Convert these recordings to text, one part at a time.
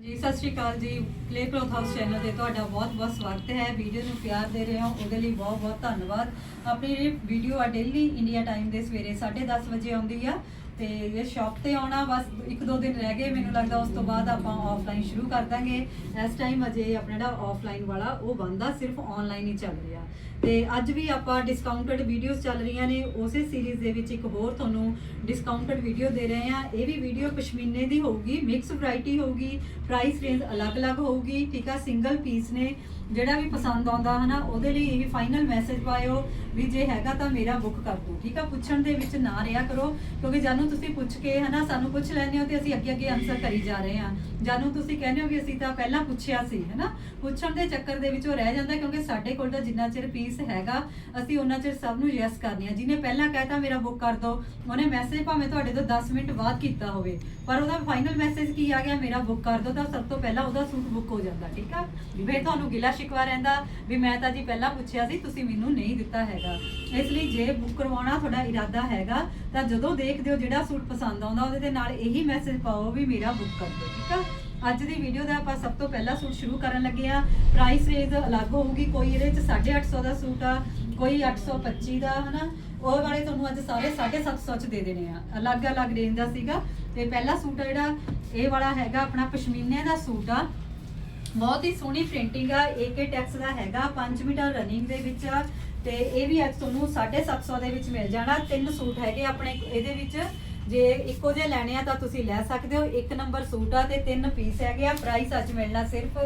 ਜੀ, ਸਤਿ ਸ਼੍ਰੀ ਅਕਾਲ ਜੀ। ਕਲੇ ਕਲੋਥ ਹਾਊਸ ਚੈਨਲ ਤੇ ਤੁਹਾਡਾ ਬਹੁਤ-ਬਹੁਤ ਸਵਾਗਤ ਹੈ। ਵੀਡੀਓ ਨੂੰ ਪਿਆਰ ਦੇ ਰਹੇ ਹੋ, ਉਹਦੇ ਲਈ ਬਹੁਤ-ਬਹੁਤ ਧੰਨਵਾਦ। ਆਪਣੀ ਜਿਹੜੀ ਵੀਡੀਓ ਆ ਡੇਲੀ ਇੰਡੀਆ ਟਾਈਮ ਦੇ ਸਵੇਰੇ 10:30 ਵਜੇ ਆਉਂਦੀ ਆ ਤੇ ਇਹ ਸ਼ਾਪ ਤੇ ਆਉਣਾ, ਬਸ ਇੱਕ ਦੋ ਦਿਨ ਰਹਿ ਗਏ। ਮੈਨੂੰ ਲੱਗਦਾ ਉਸ ਤੋਂ ਬਾਅਦ ਆਪਾਂ ਆਫਲਾਈਨ ਸ਼ੁਰੂ ਕਰ ਦਾਂਗੇ। ਇਸ ਟਾਈਮ ਅਜੇ ਆਪਣਾ ਜਿਹੜਾ ਆਫਲਾਈਨ ਵਾਲਾ, ਉਹ ਬੰਦ ਸਿਰਫ ਆਨਲਾਈਨ ਹੀ ਚੱਲ ਰਿਹਾ। ਤੇ ਅੱਜ ਵੀ ਆਪਾਂ ਡਿਸਕਾਊਂਟਡ ਵੀਡੀਓਜ਼ ਚੱਲ ਰਹੀਆਂ ਨੇ, ਉਸੇ ਸੀਰੀਜ਼ ਦੇ ਵਿੱਚ ਇੱਕ ਹੋਰ ਤੁਹਾਨੂੰ ਡਿਸਕਾਊਂਟਡ ਵੀਡੀਓ ਦੇ ਰਹੇ ਆ ਇਹ ਵੀ ਵੀਡੀਓ ਪਸ਼ਮੀਨੇ ਦੀ ਹੋਊਗੀ ਮਿਕਸ ਵੈਰਾਈਟੀ ਹੋਊਗੀ ਪ੍ਰਾਈਸ ਰੇਂਜ ਅਲੱਗ-ਅਲੱਗ ਹੋਊਗੀ, ਠੀਕ ਆ? ਸਿੰਗਲ ਪੀਸ ਨੇ। ਜਿਹੜਾ ਵੀ ਪਸੰਦ ਆਉਂਦਾ ਹਨਾ, ਉਹਦੇ ਲਈ ਇਹ ਫਾਈਨਲ ਮੈਸੇਜ ਪਾਇਓ ਵੀ ਜੇ ਹੈਗਾ ਤਾਂ ਮੇਰਾ ਬੁੱਕ ਕਰ ਦਿਓ, ਠੀਕ ਆ? ਪੁੱਛਣ ਦੇ ਵਿੱਚ ਨਾ ਰਿਆ ਕਰੋ, ਕਿਉਂਕਿ ਜਾਨੂੰ ਤੁਸੀਂ ਪੁੱਛ ਕੇ ਹਨਾ, ਸਾਨੂੰ ਪੁੱਛ ਲੈਂਦੇ ਹੋ ਤੇ ਅਸੀਂ ਅੱਗੇ ਅੱਗੇ ਆਨਸਰ ਕਰੀ ਜਾ ਰਹੇ ਹਾਂ। ਜਾਨੂੰ ਤੁਸੀਂ ਕਹਿੰਦੇ ਹੋ ਵੀ ਅਸੀਂ ਤਾਂ ਪਹਿਲਾਂ ਪੁੱਛਿਆ ਸੀ, ਹਨਾ? ਪੁੱਛਣ ਦੇ ਚੱਕਰ ਦੇ ਵਿੱਚ ਉਹ ਰਹਿ ਜਾਂਦਾ ਕਿਉਂਕਿ ਸਾਡੇ ਕੋਲ ਤਾਂ ਜਿੰਨਾ ਚਿਰ ਪੀਸ ਹੈਗਾ, ਅਸੀਂ ਉਹਨਾਂ ਚਿਰ ਸਭ ਨੂੰ ਯੈਸ ਕਰਨੀ ਆ। ਜਿਹਨੇ ਪਹਿਲਾਂ ਕਹਿਤਾ ਮੇਰਾ ਬੁੱਕ ਕਰ ਦਿਓ, ਉਹਨੇ ਮੈਸੇਜ ਭਾਵੇਂ ਤੁਹਾਡੇ ਤੋਂ 10 ਮਿੰਟ ਬਾਅਦ ਕੀਤਾ ਹੋਵੇ, ਪਰ ਉਹਦਾ ਫਾਈਨਲ ਮੈਸੇਜ ਕੀ ਆ ਗਿਆ? ਮੇਰਾ ਬੁੱਕ ਕਰ ਦਿਓ ਤਾਂ ਸਭ ਤੋਂ ਪਹਿਲਾਂ ਉਹਦਾ ਸੂਟ ਬੁੱਕ ਹੋ ਜਾਂਦਾ, ਠੀਕ ਆ? ਫਿਰ ਤੁਹਾਨੂੰ ਗਿਲਾ ਸ਼ਿਕਵਾ ਰਹਿੰਦਾ ਵੀ ਮੈਂ ਤਾਂ ਜੀ ਪਹਿਲਾਂ ਪੁੱਛਿਆ ਸੀ, ਤੁਸੀਂ ਮੈਨੂੰ ਨਹੀਂ ਦਿੱਤਾ ਹੈਗਾ। ਇਸ ਲਈ ਜੇ ਬੁੱਕ ਕਰਵਾਉਣਾ ਤੁਹਾਡਾ ਇਰਾਦਾ ਹੈਗਾ, ਤਾਂ ਜਦੋਂ ਦੇਖਦੇ ਹੋ ਜਿਹੜਾ ਸੂਟ ਪਸੰਦ ਆਉਂਦਾ, ਉਹਦੇ ਦੇ ਨਾਲ ਇਹੀ ਮੈਸੇਜ ਪਾਓ ਵੀ ਮੇਰਾ ਬੁੱਕ ਕਰ ਦਿਓ, ਠੀਕ ਆ? ਅੱਜ ਦੀ ਵੀਡੀਓ ਦਾ ਆਪਾਂ ਸਭ ਤੋਂ ਪਹਿਲਾ ਸੂਟ ਸ਼ੁਰੂ ਕਰਨ ਲੱਗੇ ਆ ਪ੍ਰਾਈਸ ਰੇਂਜ ਅਲੱਗ ਹੋਊਗੀ, ਕੋਈ ਇਹਦੇ ਵਿੱਚ 850 ਦਾ ਸੂਟ ਆ, ਕੋਈ 825 ਦਾ, ਹਨਾ? ਉਹ ਵਾਲੇ ਤੁਹਾਨੂੰ ਅੱਜ ਸਾਰੇ 750 ਚ ਦੇ ਦੇਣੇ ਆ। ਅਲੱਗ-ਅਲੱਗ ਰੇਂਜ ਦਾ ਸੀਗਾ। ਤੇ ਪਹਿਲਾ ਸੂਟ ਆ ਜਿਹੜਾ, ਇਹ ਵਾਲਾ ਹੈਗਾ ਆਪਣਾ ਪਸ਼ਮੀਨੇ ਦਾ ਸੂਟ ਆ। ਬਹੁਤ ਹੀ ਸੋਹਣੀ ਪ੍ਰਿੰਟਿੰਗ ਆ AK ਟੈਕਸ ਦਾ ਹੈਗਾ 5 ਮੀਟਰ ਰਨਿੰਗ ਦੇ ਵਿੱਚ ਆ, ਤੇ ਇਹ ਵੀ ਅੱਜ ਤੁਹਾਨੂੰ 750 ਦੇ ਵਿੱਚ ਮਿਲ ਜਾਣਾ। ਤਿੰਨ ਸੂਟ ਹੈਗੇ ਆਪਣੇ ਇਹਦੇ ਵਿੱਚ। ਜੇ ਇੱਕੋ ਜਿਹੇ ਲੈਣੇ ਆ ਤਾਂ ਤੁਸੀਂ ਲੈ ਸਕਦੇ ਹੋ। ਇੱਕ ਨੰਬਰ ਸੂਟ ਆ ਤੇ ਤਿੰਨ ਪੀਸ ਹੈਗੇ ਆ। ਪ੍ਰਾਈਸ ਅੱਜ ਮਿਲਣਾ ਸਿਰਫ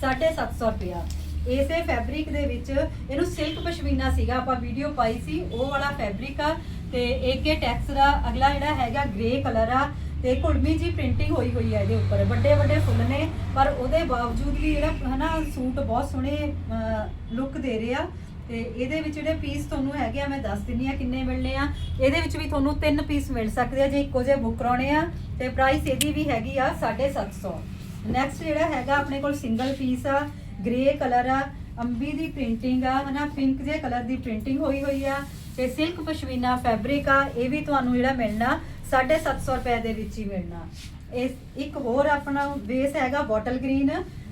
750 ਰੁਪਿਆ ਇਸੇ ਫੈਬਰਿਕ ਦੇ ਵਿੱਚ ਇਹਨੂੰ ਸਿਲਕ ਪਸ਼ਮੀਨਾ ਸੀਗਾ, ਆਪਾਂ ਵੀਡੀਓ ਪਾਈ ਸੀ। ਉਹ ਵਾਲਾ ਫੈਬਰਿਕ ਆ ਤੇ AK ਟੈਕਸ ਦਾ ਅਗਲਾ ਜਿਹੜਾ ਹੈਗਾ ਗ੍ਰੇ ਕਲਰ ਆ। ਤੇ ਕੁੜਮੀ ਜੀ ਪ੍ਰਿੰਟਿੰਗ ਹੋਈ ਹੋਈ ਹੈ ਇਹਦੇ ਉੱਪਰ। ਵੱਡੇ ਵੱਡੇ ਫੁੱਲ ਨੇ, ਪਰ ਉਹਦੇ ਬਾਵਜੂਦ ਵੀ ਜਿਹੜਾ ਹਨਾ, ਸੂਟ ਬਹੁਤ ਸੋਹਣੇ ਲੁੱਕ ਦੇ ਰਿਹਾ ਤੇ ਇਹਦੇ ਵਿੱਚ ਜਿਹੜੇ ਪੀਸ ਤੁਹਾਨੂੰ ਹੈਗੇ ਆ, ਮੈਂ ਦੱਸ ਦਿੰਨੀ ਆ ਕਿੰਨੇ ਮਿਲਨੇ ਆ। ਇਹਦੇ ਵਿੱਚ ਵੀ ਤੁਹਾਨੂੰ ਤਿੰਨ ਪੀਸ ਮਿਲ ਸਕਦੇ ਆ, ਜੇ ਇੱਕੋ ਜਿਹੇ ਬੁੱਕ ਕਰਾਉਣੇ ਆ। ਤੇ ਪ੍ਰਾਈਸ ਇਹਦੀ ਵੀ ਹੈਗੀ ਆ 750 ਨੈਕਸਟ ਜਿਹੜਾ ਹੈਗਾ ਆਪਣੇ ਕੋਲ ਸਿੰਗਲ ਪੀਸ ਆ ਗ੍ਰੇ ਕਲਰ ਆ, ਅੰਬੀ ਦੀ ਪ੍ਰਿੰਟਿੰਗ ਆ, ਹਨਾ ਪਿੰਕ ਜੇ ਕਲਰ ਦੀ ਪ੍ਰਿੰਟਿੰਗ ਹੋਈ ਹੋਈ ਆ। ਤੇ ਸਿਲਕ ਪਸ਼ਮੀਨਾ ਫੈਬਰਿਕ ਆ, ਇਹ ਵੀ ਤੁਹਾਨੂੰ ਜਿਹੜਾ ਮਿਲਣਾ। 750 ਰੁਪਏ ਦੇ ਵਿੱਚ ਹੀ ਮਿਲਣਾ। ਇਸ ਇੱਕ ਹੋਰ ਆਪਣਾ ਬੇਸ ਹੈਗਾ ਬੋਟਲ ਗ੍ਰੀਨ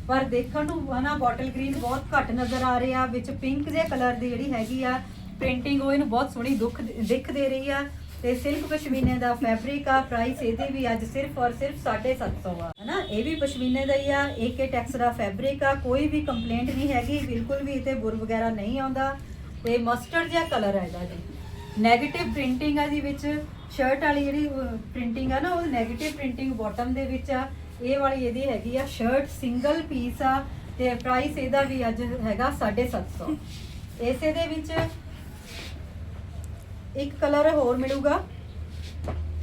ਪਰ ਦੇਖਣ ਨੂੰ ਹਨਾ ਬੋਟਲ ਗ੍ਰੀਨ ਬਹੁਤ ਘੱਟ ਨਜ਼ਰ ਆ ਰਿਹਾ, ਵਿੱਚ ਪਿੰਕ ਜੇ ਕਲਰ ਦੀ ਜਿਹੜੀ ਹੈਗੀ ਆ ਪ੍ਰਿੰਟਿੰਗ ਉਹ ਇਹਨੂੰ ਬਹੁਤ ਸੋਹਣੀ ਦੁੱਖ ਦਿੱਖ ਦੇ ਰਹੀ ਆ। ਤੇ ਸਿਲਕ ਪਸ਼ਮੀਨੇ ਦਾ ਫੈਬਰਿਕ ਆ ਪ੍ਰਾਈਸ ਇਹਦੀ ਵੀ ਅੱਜ ਸਿਰਫ ਔਰ ਸਿਰਫ 750 ਆ। ਹਨਾ, ਇਹ ਵੀ ਪਸ਼ਮੀਨੇ ਦਾ ਹੀ ਆ AK ਟੈਕਸ ਦਾ ਫੈਬਰਿਕ ਆ, ਕੋਈ ਵੀ ਕੰਪਲੇਂਟ ਨਹੀਂ ਹੈਗੀ, ਬਿਲਕੁਲ ਵੀ ਇਤੇ ਬੁਰ ਵਗੈਰਾ ਨਹੀਂ ਆਉਂਦਾ। ਤੇ ਮਸਟਰਡ ਜਿਹਾ ਕਲਰ ਹੈ ਇਹਦਾ ਜੀ। 네ਗੇਟਿਵ ਪ੍ਰਿੰਟਿੰਗ ਆ ਜੀ ਵਿੱਚ। ਸ਼ਰਟ ਵਾਲੀ ਜਿਹੜੀ ਪ੍ਰਿੰਟਿੰਗ ਆ ਨਾ, ਉਹ 네ਗੇਟਿਵ ਪ੍ਰਿੰਟਿੰਗ ਬਾਟਮ ਦੇ ਵਿੱਚ ਆ। ਇਹ ਵਾਲੀ ਇਹਦੀ ਹੈਗੀ ਆ ਸ਼ਰਟ ਸਿੰਗਲ ਪੀਸ ਆ, ਤੇ ਪ੍ਰਾਈਸ ਇਹਦਾ ਵੀ ਅੱਜ ਹੈਗਾ 750 ਇਸੇ ਦੇ ਵਿੱਚ ਇੱਕ ਕਲਰ ਹੋਰ ਮਿਲੂਗਾ।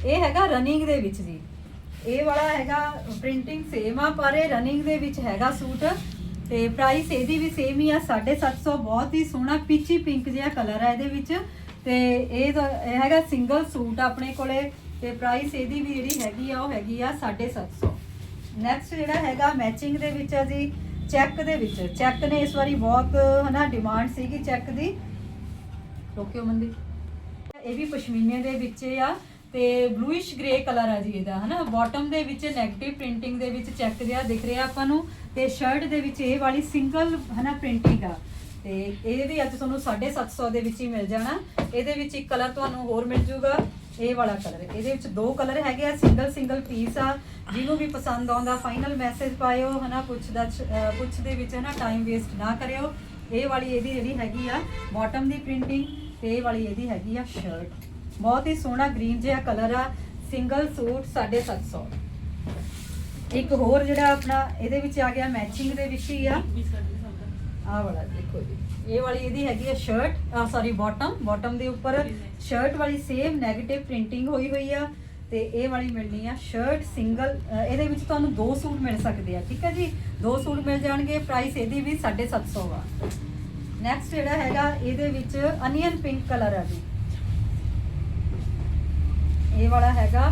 ਇਹ ਹੈਗਾ ਰਨਿੰਗ ਦੇ ਵਿੱਚ ਜੀ। ਇਹ ਵਾਲਾ ਹੈਗਾ ਪ੍ਰਿੰਟਿੰਗ ਸੇਮ ਆ, ਪਰ ਇਹ ਰਨਿੰਗ ਦੇ ਵਿੱਚ ਹੈਗਾ ਸੂਟ। ਤੇ ਪ੍ਰਾਈਸ ਇਹਦੀ ਵੀ ਸੇਮ ਹੀ ਆ 750 ਬਹੁਤ ਹੀ ਸੋਹਣਾ ਪੀਚੀ ਪਿੰਕ ਜਿਹਾ ਕਲਰ ਆ ਇਹਦੇ ਵਿੱਚ। ਤੇ ਇਹ ਤਾਂ- ਇਹ ਹੈਗਾ ਸਿੰਗਲ ਸੂਟ ਆਪਣੇ ਕੋਲੇ ਤੇ ਪ੍ਰਾਈਸ ਇਹਦੀ ਵੀ ਜਿਹੜੀ ਹੈਗੀ ਆ, ਉਹ ਹੈਗੀ ਆ 750 ਨੈਕਸਟ ਜਿਹੜਾ ਹੈਗਾ ਮੈਚਿੰਗ ਦੇ ਵਿੱਚ ਆ ਜੀ ਚੈੱਕ ਦੇ ਵਿੱਚ। ਚੈੱਕ ਨੇ ਇਸ ਵਾਰੀ ਬਹੁਤ ਹਨਾ ਡਿਮਾਂਡ ਸੀਗੀ ਚੈੱਕ ਦੀ। ਰੋਕਿਓ ਮੰਦੀ ਇਹ ਵੀ ਪਸ਼ਮੀਨੇ ਦੇ ਵਿੱਚ ਆ ਤੇ ਬਲੂਇਸ਼ ਗ੍ਰੇ ਕਲਰ ਆ ਜੀ ਇਹਦਾ ਹਨਾ। ਬਾਟਮ ਦੇ ਵਿੱਚ 네ਗੇਟਿਵ ਪ੍ਰਿੰਟਿੰਗ ਦੇ ਵਿੱਚ ਚੈੱਕ ਜਿਹਾ ਦਿਖ ਰਿਹਾ ਆਪਾਂ ਨੂੰ ਤੇ ਸ਼ਰਟ ਦੇ ਵਿੱਚ ਇਹ ਵਾਲੀ ਸਿੰਗਲ ਹਨਾ ਪ੍ਰਿੰਟਿੰਗ ਆ। ਤੇ ਇਹ ਵੀ ਅੱਜ ਤੁਹਾਨੂੰ 750 ਦੇ ਵਿੱਚ ਹੀ ਮਿਲ ਜਾਣਾ। ਇਹਦੇ ਵਿੱਚ ਇੱਕ ਕਲਰ ਤੁਹਾਨੂੰ ਹੋਰ ਮਿਲ ਜੂਗਾ। ਇਹ ਵਾਲਾ ਕਲਰ। ਇਹਦੇ ਵਿੱਚ ਦੋ ਕਲਰ ਹੈਗੇ ਆ, ਸਿੰਗਲ ਸਿੰਗਲ ਪੀਸ ਆ। ਜਿਹਨੂੰ ਵੀ ਪਸੰਦ ਆਉਂਦਾ ਫਾਈਨਲ ਮੈਸੇਜ ਪਾਇਓ, ਹਨਾ ਪੁੱਛ ਦਾ ਪੁੱਛ ਦੇ ਵਿੱਚ, ਹਨਾ ਟਾਈਮ ਵੇਸਟ ਨਾ ਕਰਿਓ। ਇਹ ਵਾਲੀ ਇਹਦੀ ਜਿਹੜੀ ਹੈਗੀ ਆ ਬਾਟਮ ਦੀ ਪ੍ਰਿੰਟਿੰਗ ਤੇ ਇਹ ਵਾਲੀ ਇਹਦੀ ਹੈਗੀ ਆ ਸ਼ਰਟ ਬਹੁਤ ਹੀ ਸੋਹਣਾ ਗ੍ਰੀਨ ਜਿਹਾ ਕਲਰ ਆ। ਸਿੰਗਲ ਸੂਟ 750 ਇੱਕ ਹੋਰ ਜਿਹੜਾ ਆਪਣਾ, ਇਹਦੇ ਵਿੱਚ ਆ ਗਿਆ ਮੈਚਿੰਗ ਦੇ ਵਿੱਚ ਹੀ ਆ। ਆਹ ਵਾਲਾ ਦੇਖੋ ਜੀ। ਇਹ ਵਾਲੀ ਇਹਦੀ ਹੈਗੀ ਆ ਸ਼ਰਟ ਸੌਰੀ ਬਾਟਮ ਬਾਟਮ ਦੇ ਉੱਪਰ ਸ਼ਰਟ ਵਾਲੀ ਸੇਮ 네ਗੇਟਿਵ ਪ੍ਰਿੰਟਿੰਗ ਹੋਈ ਹੋਈ ਆ ਤੇ ਇਹ ਵਾਲੀ ਮਿਲਣੀ ਆ ਸ਼ਰਟ ਸਿੰਗਲ ਇਹਦੇ ਵਿੱਚ ਤੁਹਾਨੂੰ ਦੋ ਸੂਟ ਮਿਲ ਸਕਦੇ ਆ, ਠੀਕ ਹੈ ਜੀ? ਦੋ ਸੂਟ ਮਿਲ ਜਾਣਗੇ ਪ੍ਰਾਈਸ ਇਹਦੀ ਵੀ 750 ਆ। ਨੈਕਸਟ ਜਿਹੜਾ ਹੈਗਾ, ਇਹਦੇ ਵਿੱਚ ਅਨੀਅਨ ਪਿੰਕ ਕਲਰ ਆ ਜੀ। ਇਹ ਵਾਲਾ ਹੈਗਾ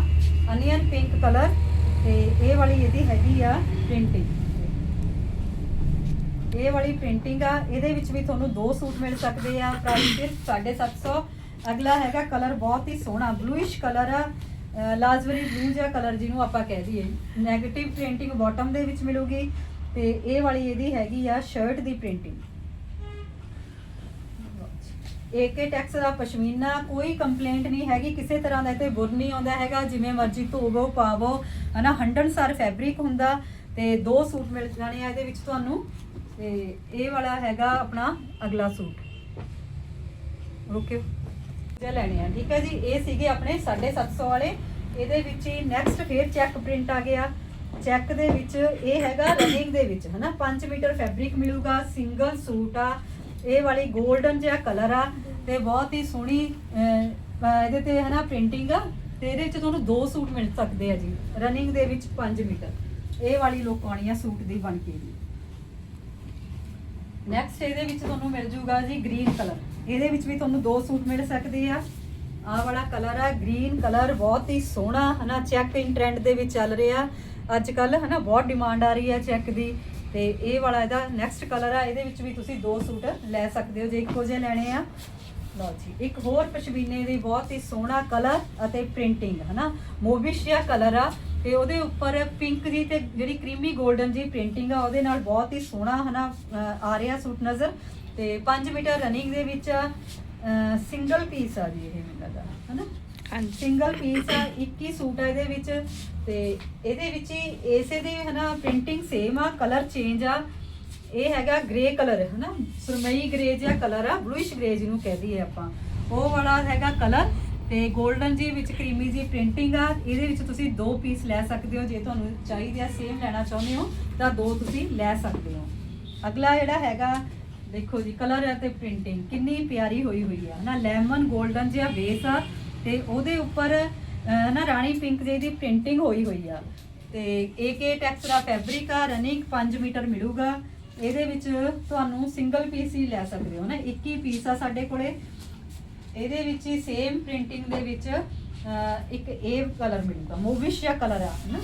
ਅਨੀਅਨ ਪਿੰਕ ਕਲਰ ਤੇ ਇਹ ਵਾਲੀ ਇਹਦੀ ਹੈਗੀ ਆ ਪ੍ਰਿੰਟਿੰਗ ਇਹ ਵਾਲੀ ਪ੍ਰਿੰਟਿੰਗ ਆ, ਇਹਦੇ ਵਿੱਚ ਵੀ ਤੁਹਾਨੂੰ ਦੋ ਸੂਟ ਮਿਲ ਸਕਦੇ ਆ। ਪ੍ਰਾਈਸ ਸਿਰਫ 750 ਅਗਲਾ ਹੈਗਾ ਕਲਰ ਬਹੁਤ ਹੀ ਸੋਹਣਾ ਬਲੂਇਸ਼ ਕਲਰ ਆ। ਲਾਜਵਰੀ ਬਲੂ ਜਿਹਾ ਕਲਰ ਜਿਹਨੂੰ ਆਪਾਂ ਕਹਿ ਦਈਏ। 네ਗੇਟਿਵ ਪ੍ਰਿੰਟਿੰਗ ਬਾਟਮ ਦੇ ਵਿੱਚ ਮਿਲੂਗੀ ਤੇ ਇਹ ਵਾਲੀ ਇਹਦੀ ਹੈਗੀ ਆ ਸ਼ਰਟ ਦੀ ਪ੍ਰਿੰਟਿੰਗ ਏਕੇ ਟੈਕਸ ਦਾ ਪਸ਼ਮੀਨਾ, ਕੋਈ ਕੰਪਲੇਂਟ ਨਹੀਂ ਹੈਗੀ, ਕਿਸੇ ਤਰ੍ਹਾਂ ਦਾ ਤੇ ਬੁਰ ਨਹੀਂ ਆਉਂਦਾ ਹੈਗਾ, ਜਿਵੇਂ ਮਰਜ਼ੀ ਧੋਵੋ, ਪਾਵੋ। ਹਨਾ ਹੰਡਨਸਾਰ ਫੈਬਰਿਕ ਹੁੰਦਾ ਤੇ ਦੋ ਸੂਟ ਮਿਲ ਜਾਣੇ ਆ, ਇਹਦੇ ਵਿੱਚ ਤੁਹਾਨੂੰ ਤੇ ਇਹ ਵਾਲਾ ਹੈਗਾ ਆਪਣਾ ਅਗਲਾ ਸੂਟ। ਰੁਕਿਓ। ਜੇ ਲੈਣੇ ਆ, ਠੀਕ ਹੈ ਜੀ? ਇਹ ਸੀਗੇ ਆਪਣੇ 750 ਵਾਲੇ। ਇਹਦੇ ਵਿੱਚ ਹੀ ਨੈਕਸਟ ਫੇਰ ਚੈੱਕ ਪ੍ਰਿੰਟ ਆ ਗਿਆ। ਚੈੱਕ ਦੇ ਵਿੱਚ ਇਹ ਹੈਗਾ ਰਨਿੰਗ ਦੇ ਵਿੱਚ, ਹਨਾ? 5 ਮੀਟਰ ਫੈਬਰਿਕ ਮਿਲੂਗਾ ਸਿੰਗਲ ਸੂਟ ਆ। ਇਹ ਵਾਲੀ 골ਡਨ ਜਿਹਾ ਕਲਰ ਆ ਤੇ ਬਹੁਤ ਹੀ ਸੋਹਣੀ ਇਹਦੇ ਤੇ, ਹਨਾ ਪ੍ਰਿੰਟਿੰਗ ਆ। ਤੇ ਇਹਦੇ ਵਿੱਚ ਤੁਹਾਨੂੰ ਦੋ ਸੂਟ ਮਿਲ ਸਕਦੇ ਆ ਜੀ ਰਨਿੰਗ ਦੇ ਵਿੱਚ 5 ਮੀਟਰ। ਇਹ ਵਾਲੀ ਲੋਕ ਆਉਣੀ ਆ ਸੂਟ ਦੀ ਬਣ ਕੇ ਦੀ ਨੈਕਸਟ ਇਹਦੇ ਵਿੱਚ ਤੁਹਾਨੂੰ ਮਿਲ ਜੂਗਾ ਜੀ ਗ੍ਰੀਨ ਕਲਰ ਇਹਦੇ ਵਿੱਚ ਵੀ ਤੁਹਾਨੂੰ ਦੋ ਸੂਟ ਮਿਲ ਸਕਦੇ ਆ। ਆਹ ਵਾਲਾ ਕਲਰ ਆ ਗ੍ਰੀਨ ਕਲਰ ਬਹੁਤ ਹੀ ਸੋਹਣਾ, ਹਨਾ ਚੈੱਕ ਇਨ ਟ੍ਰੈਂਡ ਦੇ ਵਿੱਚ ਚੱਲ ਰਿਹਾ। ਅੱਜ ਕੱਲ ਹਨਾ, ਬਹੁਤ ਡਿਮਾਂਡ ਆ ਰਹੀ ਹੈ ਚੈੱਕ ਦੀ। ਤੇ ਇਹ ਵਾਲਾ ਇਹਦਾ ਨੈਕਸਟ ਕਲਰ ਆ, ਇਹਦੇ ਵਿੱਚ ਵੀ ਤੁਸੀਂ ਦੋ ਸੂਟ ਲੈ ਸਕਦੇ ਹੋ ਜੇ ਇੱਕੋ ਜਿਹੇ ਲੈਣੇ ਆ। ਲਓ ਜੀ, ਇੱਕ ਹੋਰ ਪਸ਼ਮੀਨੇ ਦੀ ਬਹੁਤ ਹੀ ਸੋਹਣਾ ਕਲਰ ਅਤੇ ਪ੍ਰਿੰਟਿੰਗ ਹਨਾ। ਮੋਬਿਸ਼ੀਆ ਕਲਰ ਆ ਤੇ ਉਹਦੇ ਉੱਪਰ ਪਿੰਕ ਦੀ ਤੇ ਜਿਹੜੀ ਕਰੀਮੀ 골ਡਨ ਜੀ ਪ੍ਰਿੰਟਿੰਗ ਆ ਉਹਦੇ ਨਾਲ ਬਹੁਤ ਹੀ ਸੋਹਣਾ ਹਨਾ ਆ ਰਿਹਾ ਸੂਟ ਨਜ਼ਰ। ਤੇ 5 ਮੀਟਰ ਰਨਿੰਗ ਦੇ ਵਿੱਚ ਸਿੰਗਲ ਪੀਸ ਆ ਜੀ ਇਹ ਮੈਨੂੰ ਲੱਗਦਾ ਹਨਾ? ਹਾਂਜੀ। ਸਿੰਗਲ ਪੀਸ ਆ 21 ਸੂਟ ਆ ਇਹਦੇ ਵਿੱਚ। ਤੇ ਇਹਦੇ ਵਿੱਚ ਹੀ ਇਸੇ ਦੇ ਹਨਾ ਪ੍ਰਿੰਟਿੰਗ ਸੇਮ ਆ ਕਲਰ ਚੇਂਜ ਆ। ਇਹ ਹੈਗਾ ਗ੍ਰੇ ਕਲਰ ਹਨਾ? ਸੁਰਮਈ ਗ੍ਰੇ ਜਿਹਾ ਕਲਰ ਆ ਬਲੂਇਸ਼ ਗ੍ਰੇ ਜਿਹਨੂੰ ਕਹਿ ਦਈਏ ਆਪਾਂ। ਉਹ ਵਾਲਾ ਹੈਗਾ ਕਲਰ ਤੇ 골ਡਨ ਜੀ ਵਿੱਚ ਕਰੀਮੀ ਜੀ ਪ੍ਰਿੰਟਿੰਗ ਆ, ਇਹਦੇ ਵਿੱਚ ਤੁਸੀਂ ਦੋ ਪੀਸ ਲੈ ਸਕਦੇ ਹੋ, ਜੇ ਤੁਹਾਨੂੰ ਚਾਹੀਦੇ ਆ ਸੇਮ ਲੈਣਾ ਚਾਹੁੰਦੇ ਹੋ, ਤਾਂ ਦੋ ਤੁਸੀਂ ਲੈ ਸਕਦੇ ਹੋ। ਅਗਲਾ ਜਿਹੜਾ ਹੈਗਾ, ਦੇਖੋ ਜੀ ਕਲਰ ਅਤੇ ਪ੍ਰਿੰਟਿੰਗ ਕਿੰਨੀ ਪਿਆਰੀ ਹੋਈ ਹੋਈ ਆ। ਨਾ ਲੈਮਨ 골ਡਨ ਜਿਹਾ ਬੇਸ ਆ, ਤੇ ਉਹਦੇ ਉੱਪਰ ਨਾ ਰਾਣੀ ਪਿੰਕ ਜਿਹੀ ਦੀ ਪ੍ਰਿੰਟਿੰਗ ਹੋਈ ਹੋਈ ਆ। ਤੇ ਏਕੇ ਟੈਕਸ ਦਾ ਫੈਬਰਿਕ ਆ ਰਨਿੰਗ 5 ਮੀਟਰ ਮਿਲੂਗਾ। ਇਹਦੇ ਵਿੱਚ ਤੁਹਾਨੂੰ ਸਿੰਗਲ ਪੀਸ ਹੀ ਲੈ ਸਕਦੇ ਹੋ ਨਾ 21 ਪੀਸ ਆ ਸਾਡੇ ਕੋਲੇ। ਇਹਦੇ ਵਿੱਚ ਹੀ ਸੇਮ ਪ੍ਰਿੰਟਿੰਗ ਦੇ ਵਿੱਚ ਇੱਕ ਇਹ ਕਲਰ ਮਿਲੂਗਾ ਮੋਵਿਸ਼ੀਆ ਕਲਰ ਆ, ਹਨਾ?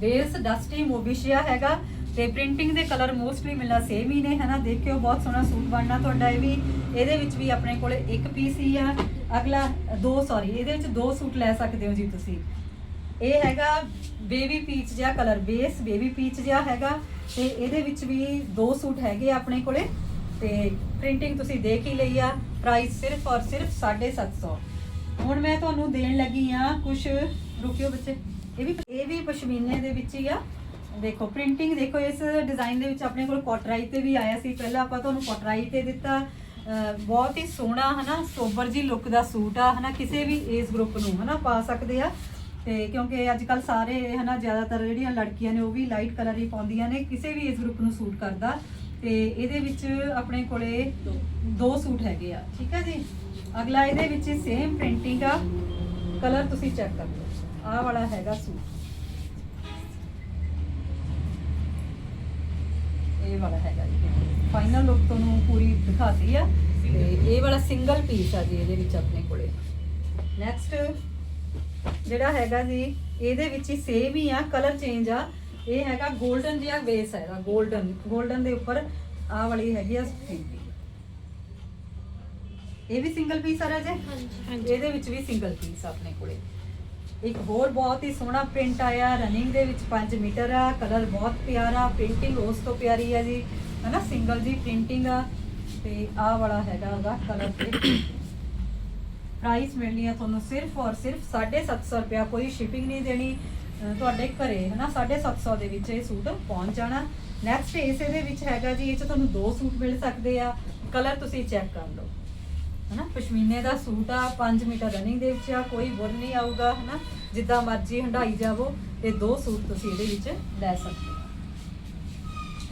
ਬੇਸ ਡਸਟੀ ਮੋਬਿਸ਼ੀਆ ਹੈਗਾ ਤੇ ਪ੍ਰਿੰਟਿੰਗ ਦੇ ਕਲਰ ਮੋਸਟਲੀ ਮਿਲਣਾ ਸੇਮ ਹੀ ਨੇ, ਹਨਾ? ਦੇਖਿਓ, ਬਹੁਤ ਸੋਹਣਾ ਸੂਟ ਬਣਨਾ ਤੁਹਾਡਾ ਇਹ ਵੀ। ਇਹਦੇ ਵਿੱਚ ਵੀ ਆਪਣੇ ਕੋਲੇ ਇੱਕ ਪੀਸ ਹੀ ਆ। ਅਗਲਾ, ਦੋ ਸੌਰੀ ਇਹਦੇ ਵਿੱਚ ਦੋ ਸੂਟ ਲੈ ਸਕਦੇ ਹੋ ਜੀ ਤੁਸੀਂ। ਇਹ ਹੈਗਾ ਬੇਬੀ ਪੀਚ ਜਿਹਾ ਕਲਰ ਬੇਸ ਬੇਬੀ ਪੀਚ ਜਿਹਾ ਹੈਗਾ। ਤੇ ਇਹਦੇ ਵਿੱਚ ਵੀ ਦੋ ਸੂਟ ਹੈਗੇ ਆ ਆਪਣੇ ਕੋਲੇ। ਤੇ ਪ੍ਰਿੰਟਿੰਗ ਤੁਸੀਂ ਦੇਖ ਹੀ ਲਈ ਆ। ਪ੍ਰਾਈਸ ਸਿਰਫ ਔਰ ਸਿਰਫ 750 ਹੁਣ ਮੈਂ ਤੁਹਾਨੂੰ ਦੇਣ ਲੱਗੀ ਆ ਕੁਝ ਰੁਕਿਓ ਬੱਚੇ। ਇਹ ਵੀ ਇਹ ਵੀ ਪਸ਼ਮੀਨੇ ਦੇ ਵਿੱਚ ਹੀ ਆ। ਦੇਖੋ ਪ੍ਰਿੰਟਿੰਗ ਦੇਖੋ, ਇਸ ਡਿਜ਼ਾਈਨ ਦੇ ਵਿੱਚ ਆਪਣੇ ਕੋਲ ਕੋਟਰਾਈ ਤੇ ਵੀ ਆਇਆ ਸੀ। ਪਹਿਲਾਂ ਆਪਾਂ ਤੁਹਾਨੂੰ ਕੋਟਰਾਈ ਤੇ ਦਿੱਤਾ। ਬਹੁਤ ਹੀ ਸੋਹਣਾ, ਹਨਾ, ਸੋਬਰ ਜੀ ਲੁੱਕ ਦਾ ਸੂਟ ਆ, ਹਨਾ, ਕਿਸੇ ਵੀ ਏਜ ਗਰੁੱਪ ਨੂੰ, ਹਨਾ, ਪਾ ਸਕਦੇ ਆ। ਤੇ ਕਿਉਂਕਿ ਅੱਜ ਕੱਲ ਸਾਰੇ, ਹਨਾ, ਜ਼ਿਆਦਾਤਰ ਜਿਹੜੀਆਂ ਲੜਕੀਆਂ ਨੇ, ਉਹ ਵੀ ਲਾਈਟ ਕਲਰ ਹੀ ਪਾਉਂਦੀਆਂ ਨੇ। ਕਿਸੇ ਵੀ ਏਜ ਗਰੁੱਪ ਨੂੰ ਸੂਟ ਕਰਦਾ। ਤੇ ਇਹਦੇ ਵਿੱਚ ਆਪਣੇ ਕੋਲੇ ਦੋ। ਸੂਟ ਹੈਗੇ ਆ ਠੀਕ ਹੈ ਜੀ? ਅਗਲਾ ਇਹਦੇ ਵਿੱਚ ਸੇਮ ਪ੍ਰਿੰਟਿੰਗ ਆ ਕਲਰ ਤੁਸੀਂ ਚੈੱਕ ਕਰ ਲਓ। ਆਹ ਵਾਲਾ ਹੈਗਾ ਸੂਟ। ਇਹ ਵਾਲਾ ਹੈਗਾ ਜੀ। ਫਾਈਨਲ ਲੁੱਕ ਤੁਹਾਨੂੰ ਪੂਰੀ ਦਿਖਾਤੀ ਆ। ਤੇ ਇਹ ਵਾਲਾ ਸਿੰਗਲ ਪੀਸ ਆ ਜੀ ਇਹਦੇ ਵਿੱਚ ਆਪਣੇ ਕੋਲੇ। ਨੈਕਸਟ ਜਿਹੜਾ ਹੈਗਾ ਜੀ ਇਹਦੇ ਵਿੱਚ ਹੀ ਸੇਮ ਹੀ ਆ ਕਲਰ ਚੇਂਜ ਆ। ਇਹ ਹੈਗਾ 골ਡਨ ਜਿਹਾ ਵੇਸ ਹੈਗਾ 골ਡਨ 골ਡਨ ਦੇ ਉੱਪਰ ਆਹ ਵਾਲੀ ਹੈਗੀ ਆ ਸਫੇਦੀ ਇਹ ਵੀ ਸਿੰਗਲ ਪੀਸ ਆ ਰਾਜੇ? ਹਾਂਜੀ। ਇਹਦੇ ਵਿੱਚ ਵੀ ਸਿੰਗਲ ਪੀਸ ਆਪਣੇ ਕੋਲੇ। ਇੱਕ ਹੋਰ ਬਹੁਤ ਹੀ ਸੋਹਣਾ ਪ੍ਰਿੰਟ ਆਇਆ ਰਨਿੰਗ ਦੇ ਵਿੱਚ 5 ਮੀਟਰ ਆ ਕਲਰ ਬਹੁਤ ਪਿਆਰਾ ਪ੍ਰਿੰਟਿੰਗ ਉਸ ਤੋਂ ਪਿਆਰੀ ਆ ਜੀ। ਹਨਾ ਸਿੰਗਲ ਦੀ ਪ੍ਰਿੰਟਿੰਗ ਆ। ਤੇ ਆਹ ਵਾਲਾ ਹੈਗਾ ਉਹਦਾ ਕਲਰ ਤੇ। ਪ੍ਰਾਈਸ ਮਿਲਣੀ ਆ ਤੁਹਾਨੂੰ ਸਿਰਫ ਔਰ ਸਿਰਫ 750 ਰੁਪਿਆ ਕੋਈ ਸ਼ਿਪਿੰਗ ਨਹੀਂ ਦੇਣੀ। ਤੁਹਾਡੇ ਘਰੇ, ਹਨਾ 750 ਦੇ ਵਿੱਚ ਇਹ ਸੂਟ ਪਹੁੰਚ ਜਾਣਾ। ਨੈਕਸਟ ਇਸੇ ਦੇ ਵਿੱਚ ਹੈਗਾ ਜੀ, ਇਹ ਚ ਤੁਹਾਨੂੰ ਦੋ ਸੂਟ ਮਿਲ ਸਕਦੇ ਆ। ਕਲਰ ਤੁਸੀਂ ਚੈੱਕ ਕਰ ਲਓ। ਹਨਾ, ਪਸ਼ਮੀਨੇ ਦਾ ਸੂਟ ਆ 5 ਮੀਟਰ ਰਨਿੰਗ ਦੇ ਵਿੱਚ ਆ, ਕੋਈ ਬੁਰ ਨਹੀਂ ਆਊਗਾ, ਹਨਾ। ਜਿੱਦਾਂ ਮਰਜ਼ੀ ਹੰਡਾਈ ਜਾਵੋ ਤੇ ਦੋ ਸੂਟ ਤੁਸੀਂ ਇਹਦੇ ਵਿੱਚ ਲੈ ਸਕਦੇ ਹੋ।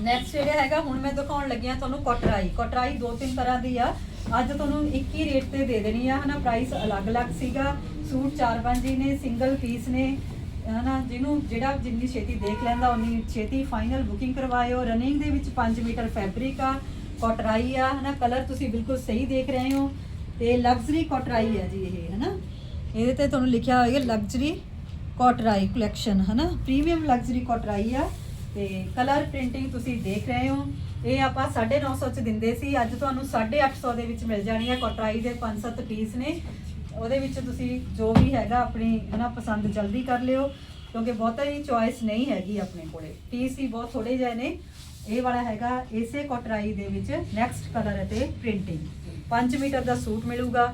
ਨੈਕਸਟ ਜਿਹੜਾ ਹੈਗਾ, ਹੁਣ ਮੈਂ ਦਿਖਾਉਣ ਲੱਗਿਆ ਤੁਹਾਨੂੰ ਕੋਟਰਾਈ। ਕੋਟਰਾਈ ਦੋ ਤਿੰਨ ਤਰ੍ਹਾਂ ਦੀ ਆ। ਅੱਜ ਤੁਹਾਨੂੰ ਇੱਕ ਹੀ ਰੇਟ ਤੇ ਦੇ ਦੇਣੀ ਆ, ਹਨਾ। ਪ੍ਰਾਈਸ ਅਲੱਗ-ਅਲੱਗ ਸੀਗਾ। ਸੂਟ ਚਾਰ ਪੰਜ ਹੀ ਨੇ ਸਿੰਗਲ ਪੀਸ ਨੇ। ਹਨਾ ਜਿਹਨੂੰ ਜਿਹੜਾ ਜਿੰਨੀ ਛੇਤੀ ਦੇਖ ਲੈਂਦਾ, ਉਨੀ ਛੇਤੀ ਫਾਈਨਲ ਬੁਕਿੰਗ ਕਰਵਾਇਓ ਰਨਿੰਗ ਦੇ ਵਿੱਚ 5 ਮੀਟਰ ਫੈਬਰਿਕ ਆ, ਕੋਟਰਾਈ ਆ ਹਨਾ ਕਲਰ ਤੁਸੀਂ ਬਿਲਕੁਲ ਸਹੀ ਦੇਖ ਰਹੇ ਹੋ। ਤੇ ਲਗਜ਼ਰੀ ਕੋਟਰਾਈ ਆ ਜੀ ਇਹ ਹਨਾ ਇਹਦੇ ਤੇ ਤੁਹਾਨੂੰ ਲਿਖਿਆ ਹੋਏਗਾ ਲਗਜ਼ਰੀ ਕੋਟਰਾਈ ਕਲੈਕਸ਼ਨ ਹਨਾ ਪ੍ਰੀਮੀਅਮ ਲਗਜ਼ਰੀ ਕੋਟਰਾਈ ਆ। ਤੇ ਕਲਰ ਪ੍ਰਿੰਟਿੰਗ ਤੁਸੀਂ ਦੇਖ ਰਹੇ ਹੋ। ਇਹ ਆਪਾਂ 950 ਚ ਦਿੰਦੇ ਸੀ। ਅੱਜ ਤੁਹਾਨੂੰ 850 ਦੇ ਵਿੱਚ ਮਿਲ ਜਾਣੀ ਹੈ ਕੋਟਰਾਈ ਦੇ 5-7 ਪੀਸ ਨੇ। ਉਹਦੇ ਵਿੱਚ ਤੁਸੀਂ ਜੋ ਵੀ ਹੈਗਾ ਆਪਣੀ ਹਨਾ ਪਸੰਦ ਜਲਦੀ ਕਰ ਲਿਓ, ਕਿਉਂਕਿ ਬਹੁਤਾ ਹੀ ਚੁਆਇਸ ਨਹੀਂ ਹੈਗੀ ਆਪਣੇ ਕੋਲੇ। ਪੀਸ ਹੀ ਬਹੁਤ ਥੋੜੇ ਜਿਹੇ ਨੇ। ਇਹ ਵਾਲਾ ਹੈਗਾ ਇਸੇ ਕੋਟਰਾਈ ਦੇ ਵਿੱਚ ਨੈਕਸਟ ਕਲਰ ਅਤੇ ਪ੍ਰਿੰਟਿੰਗ 5 ਮੀਟਰ ਦਾ ਸੂਟ ਮਿਲੂਗਾ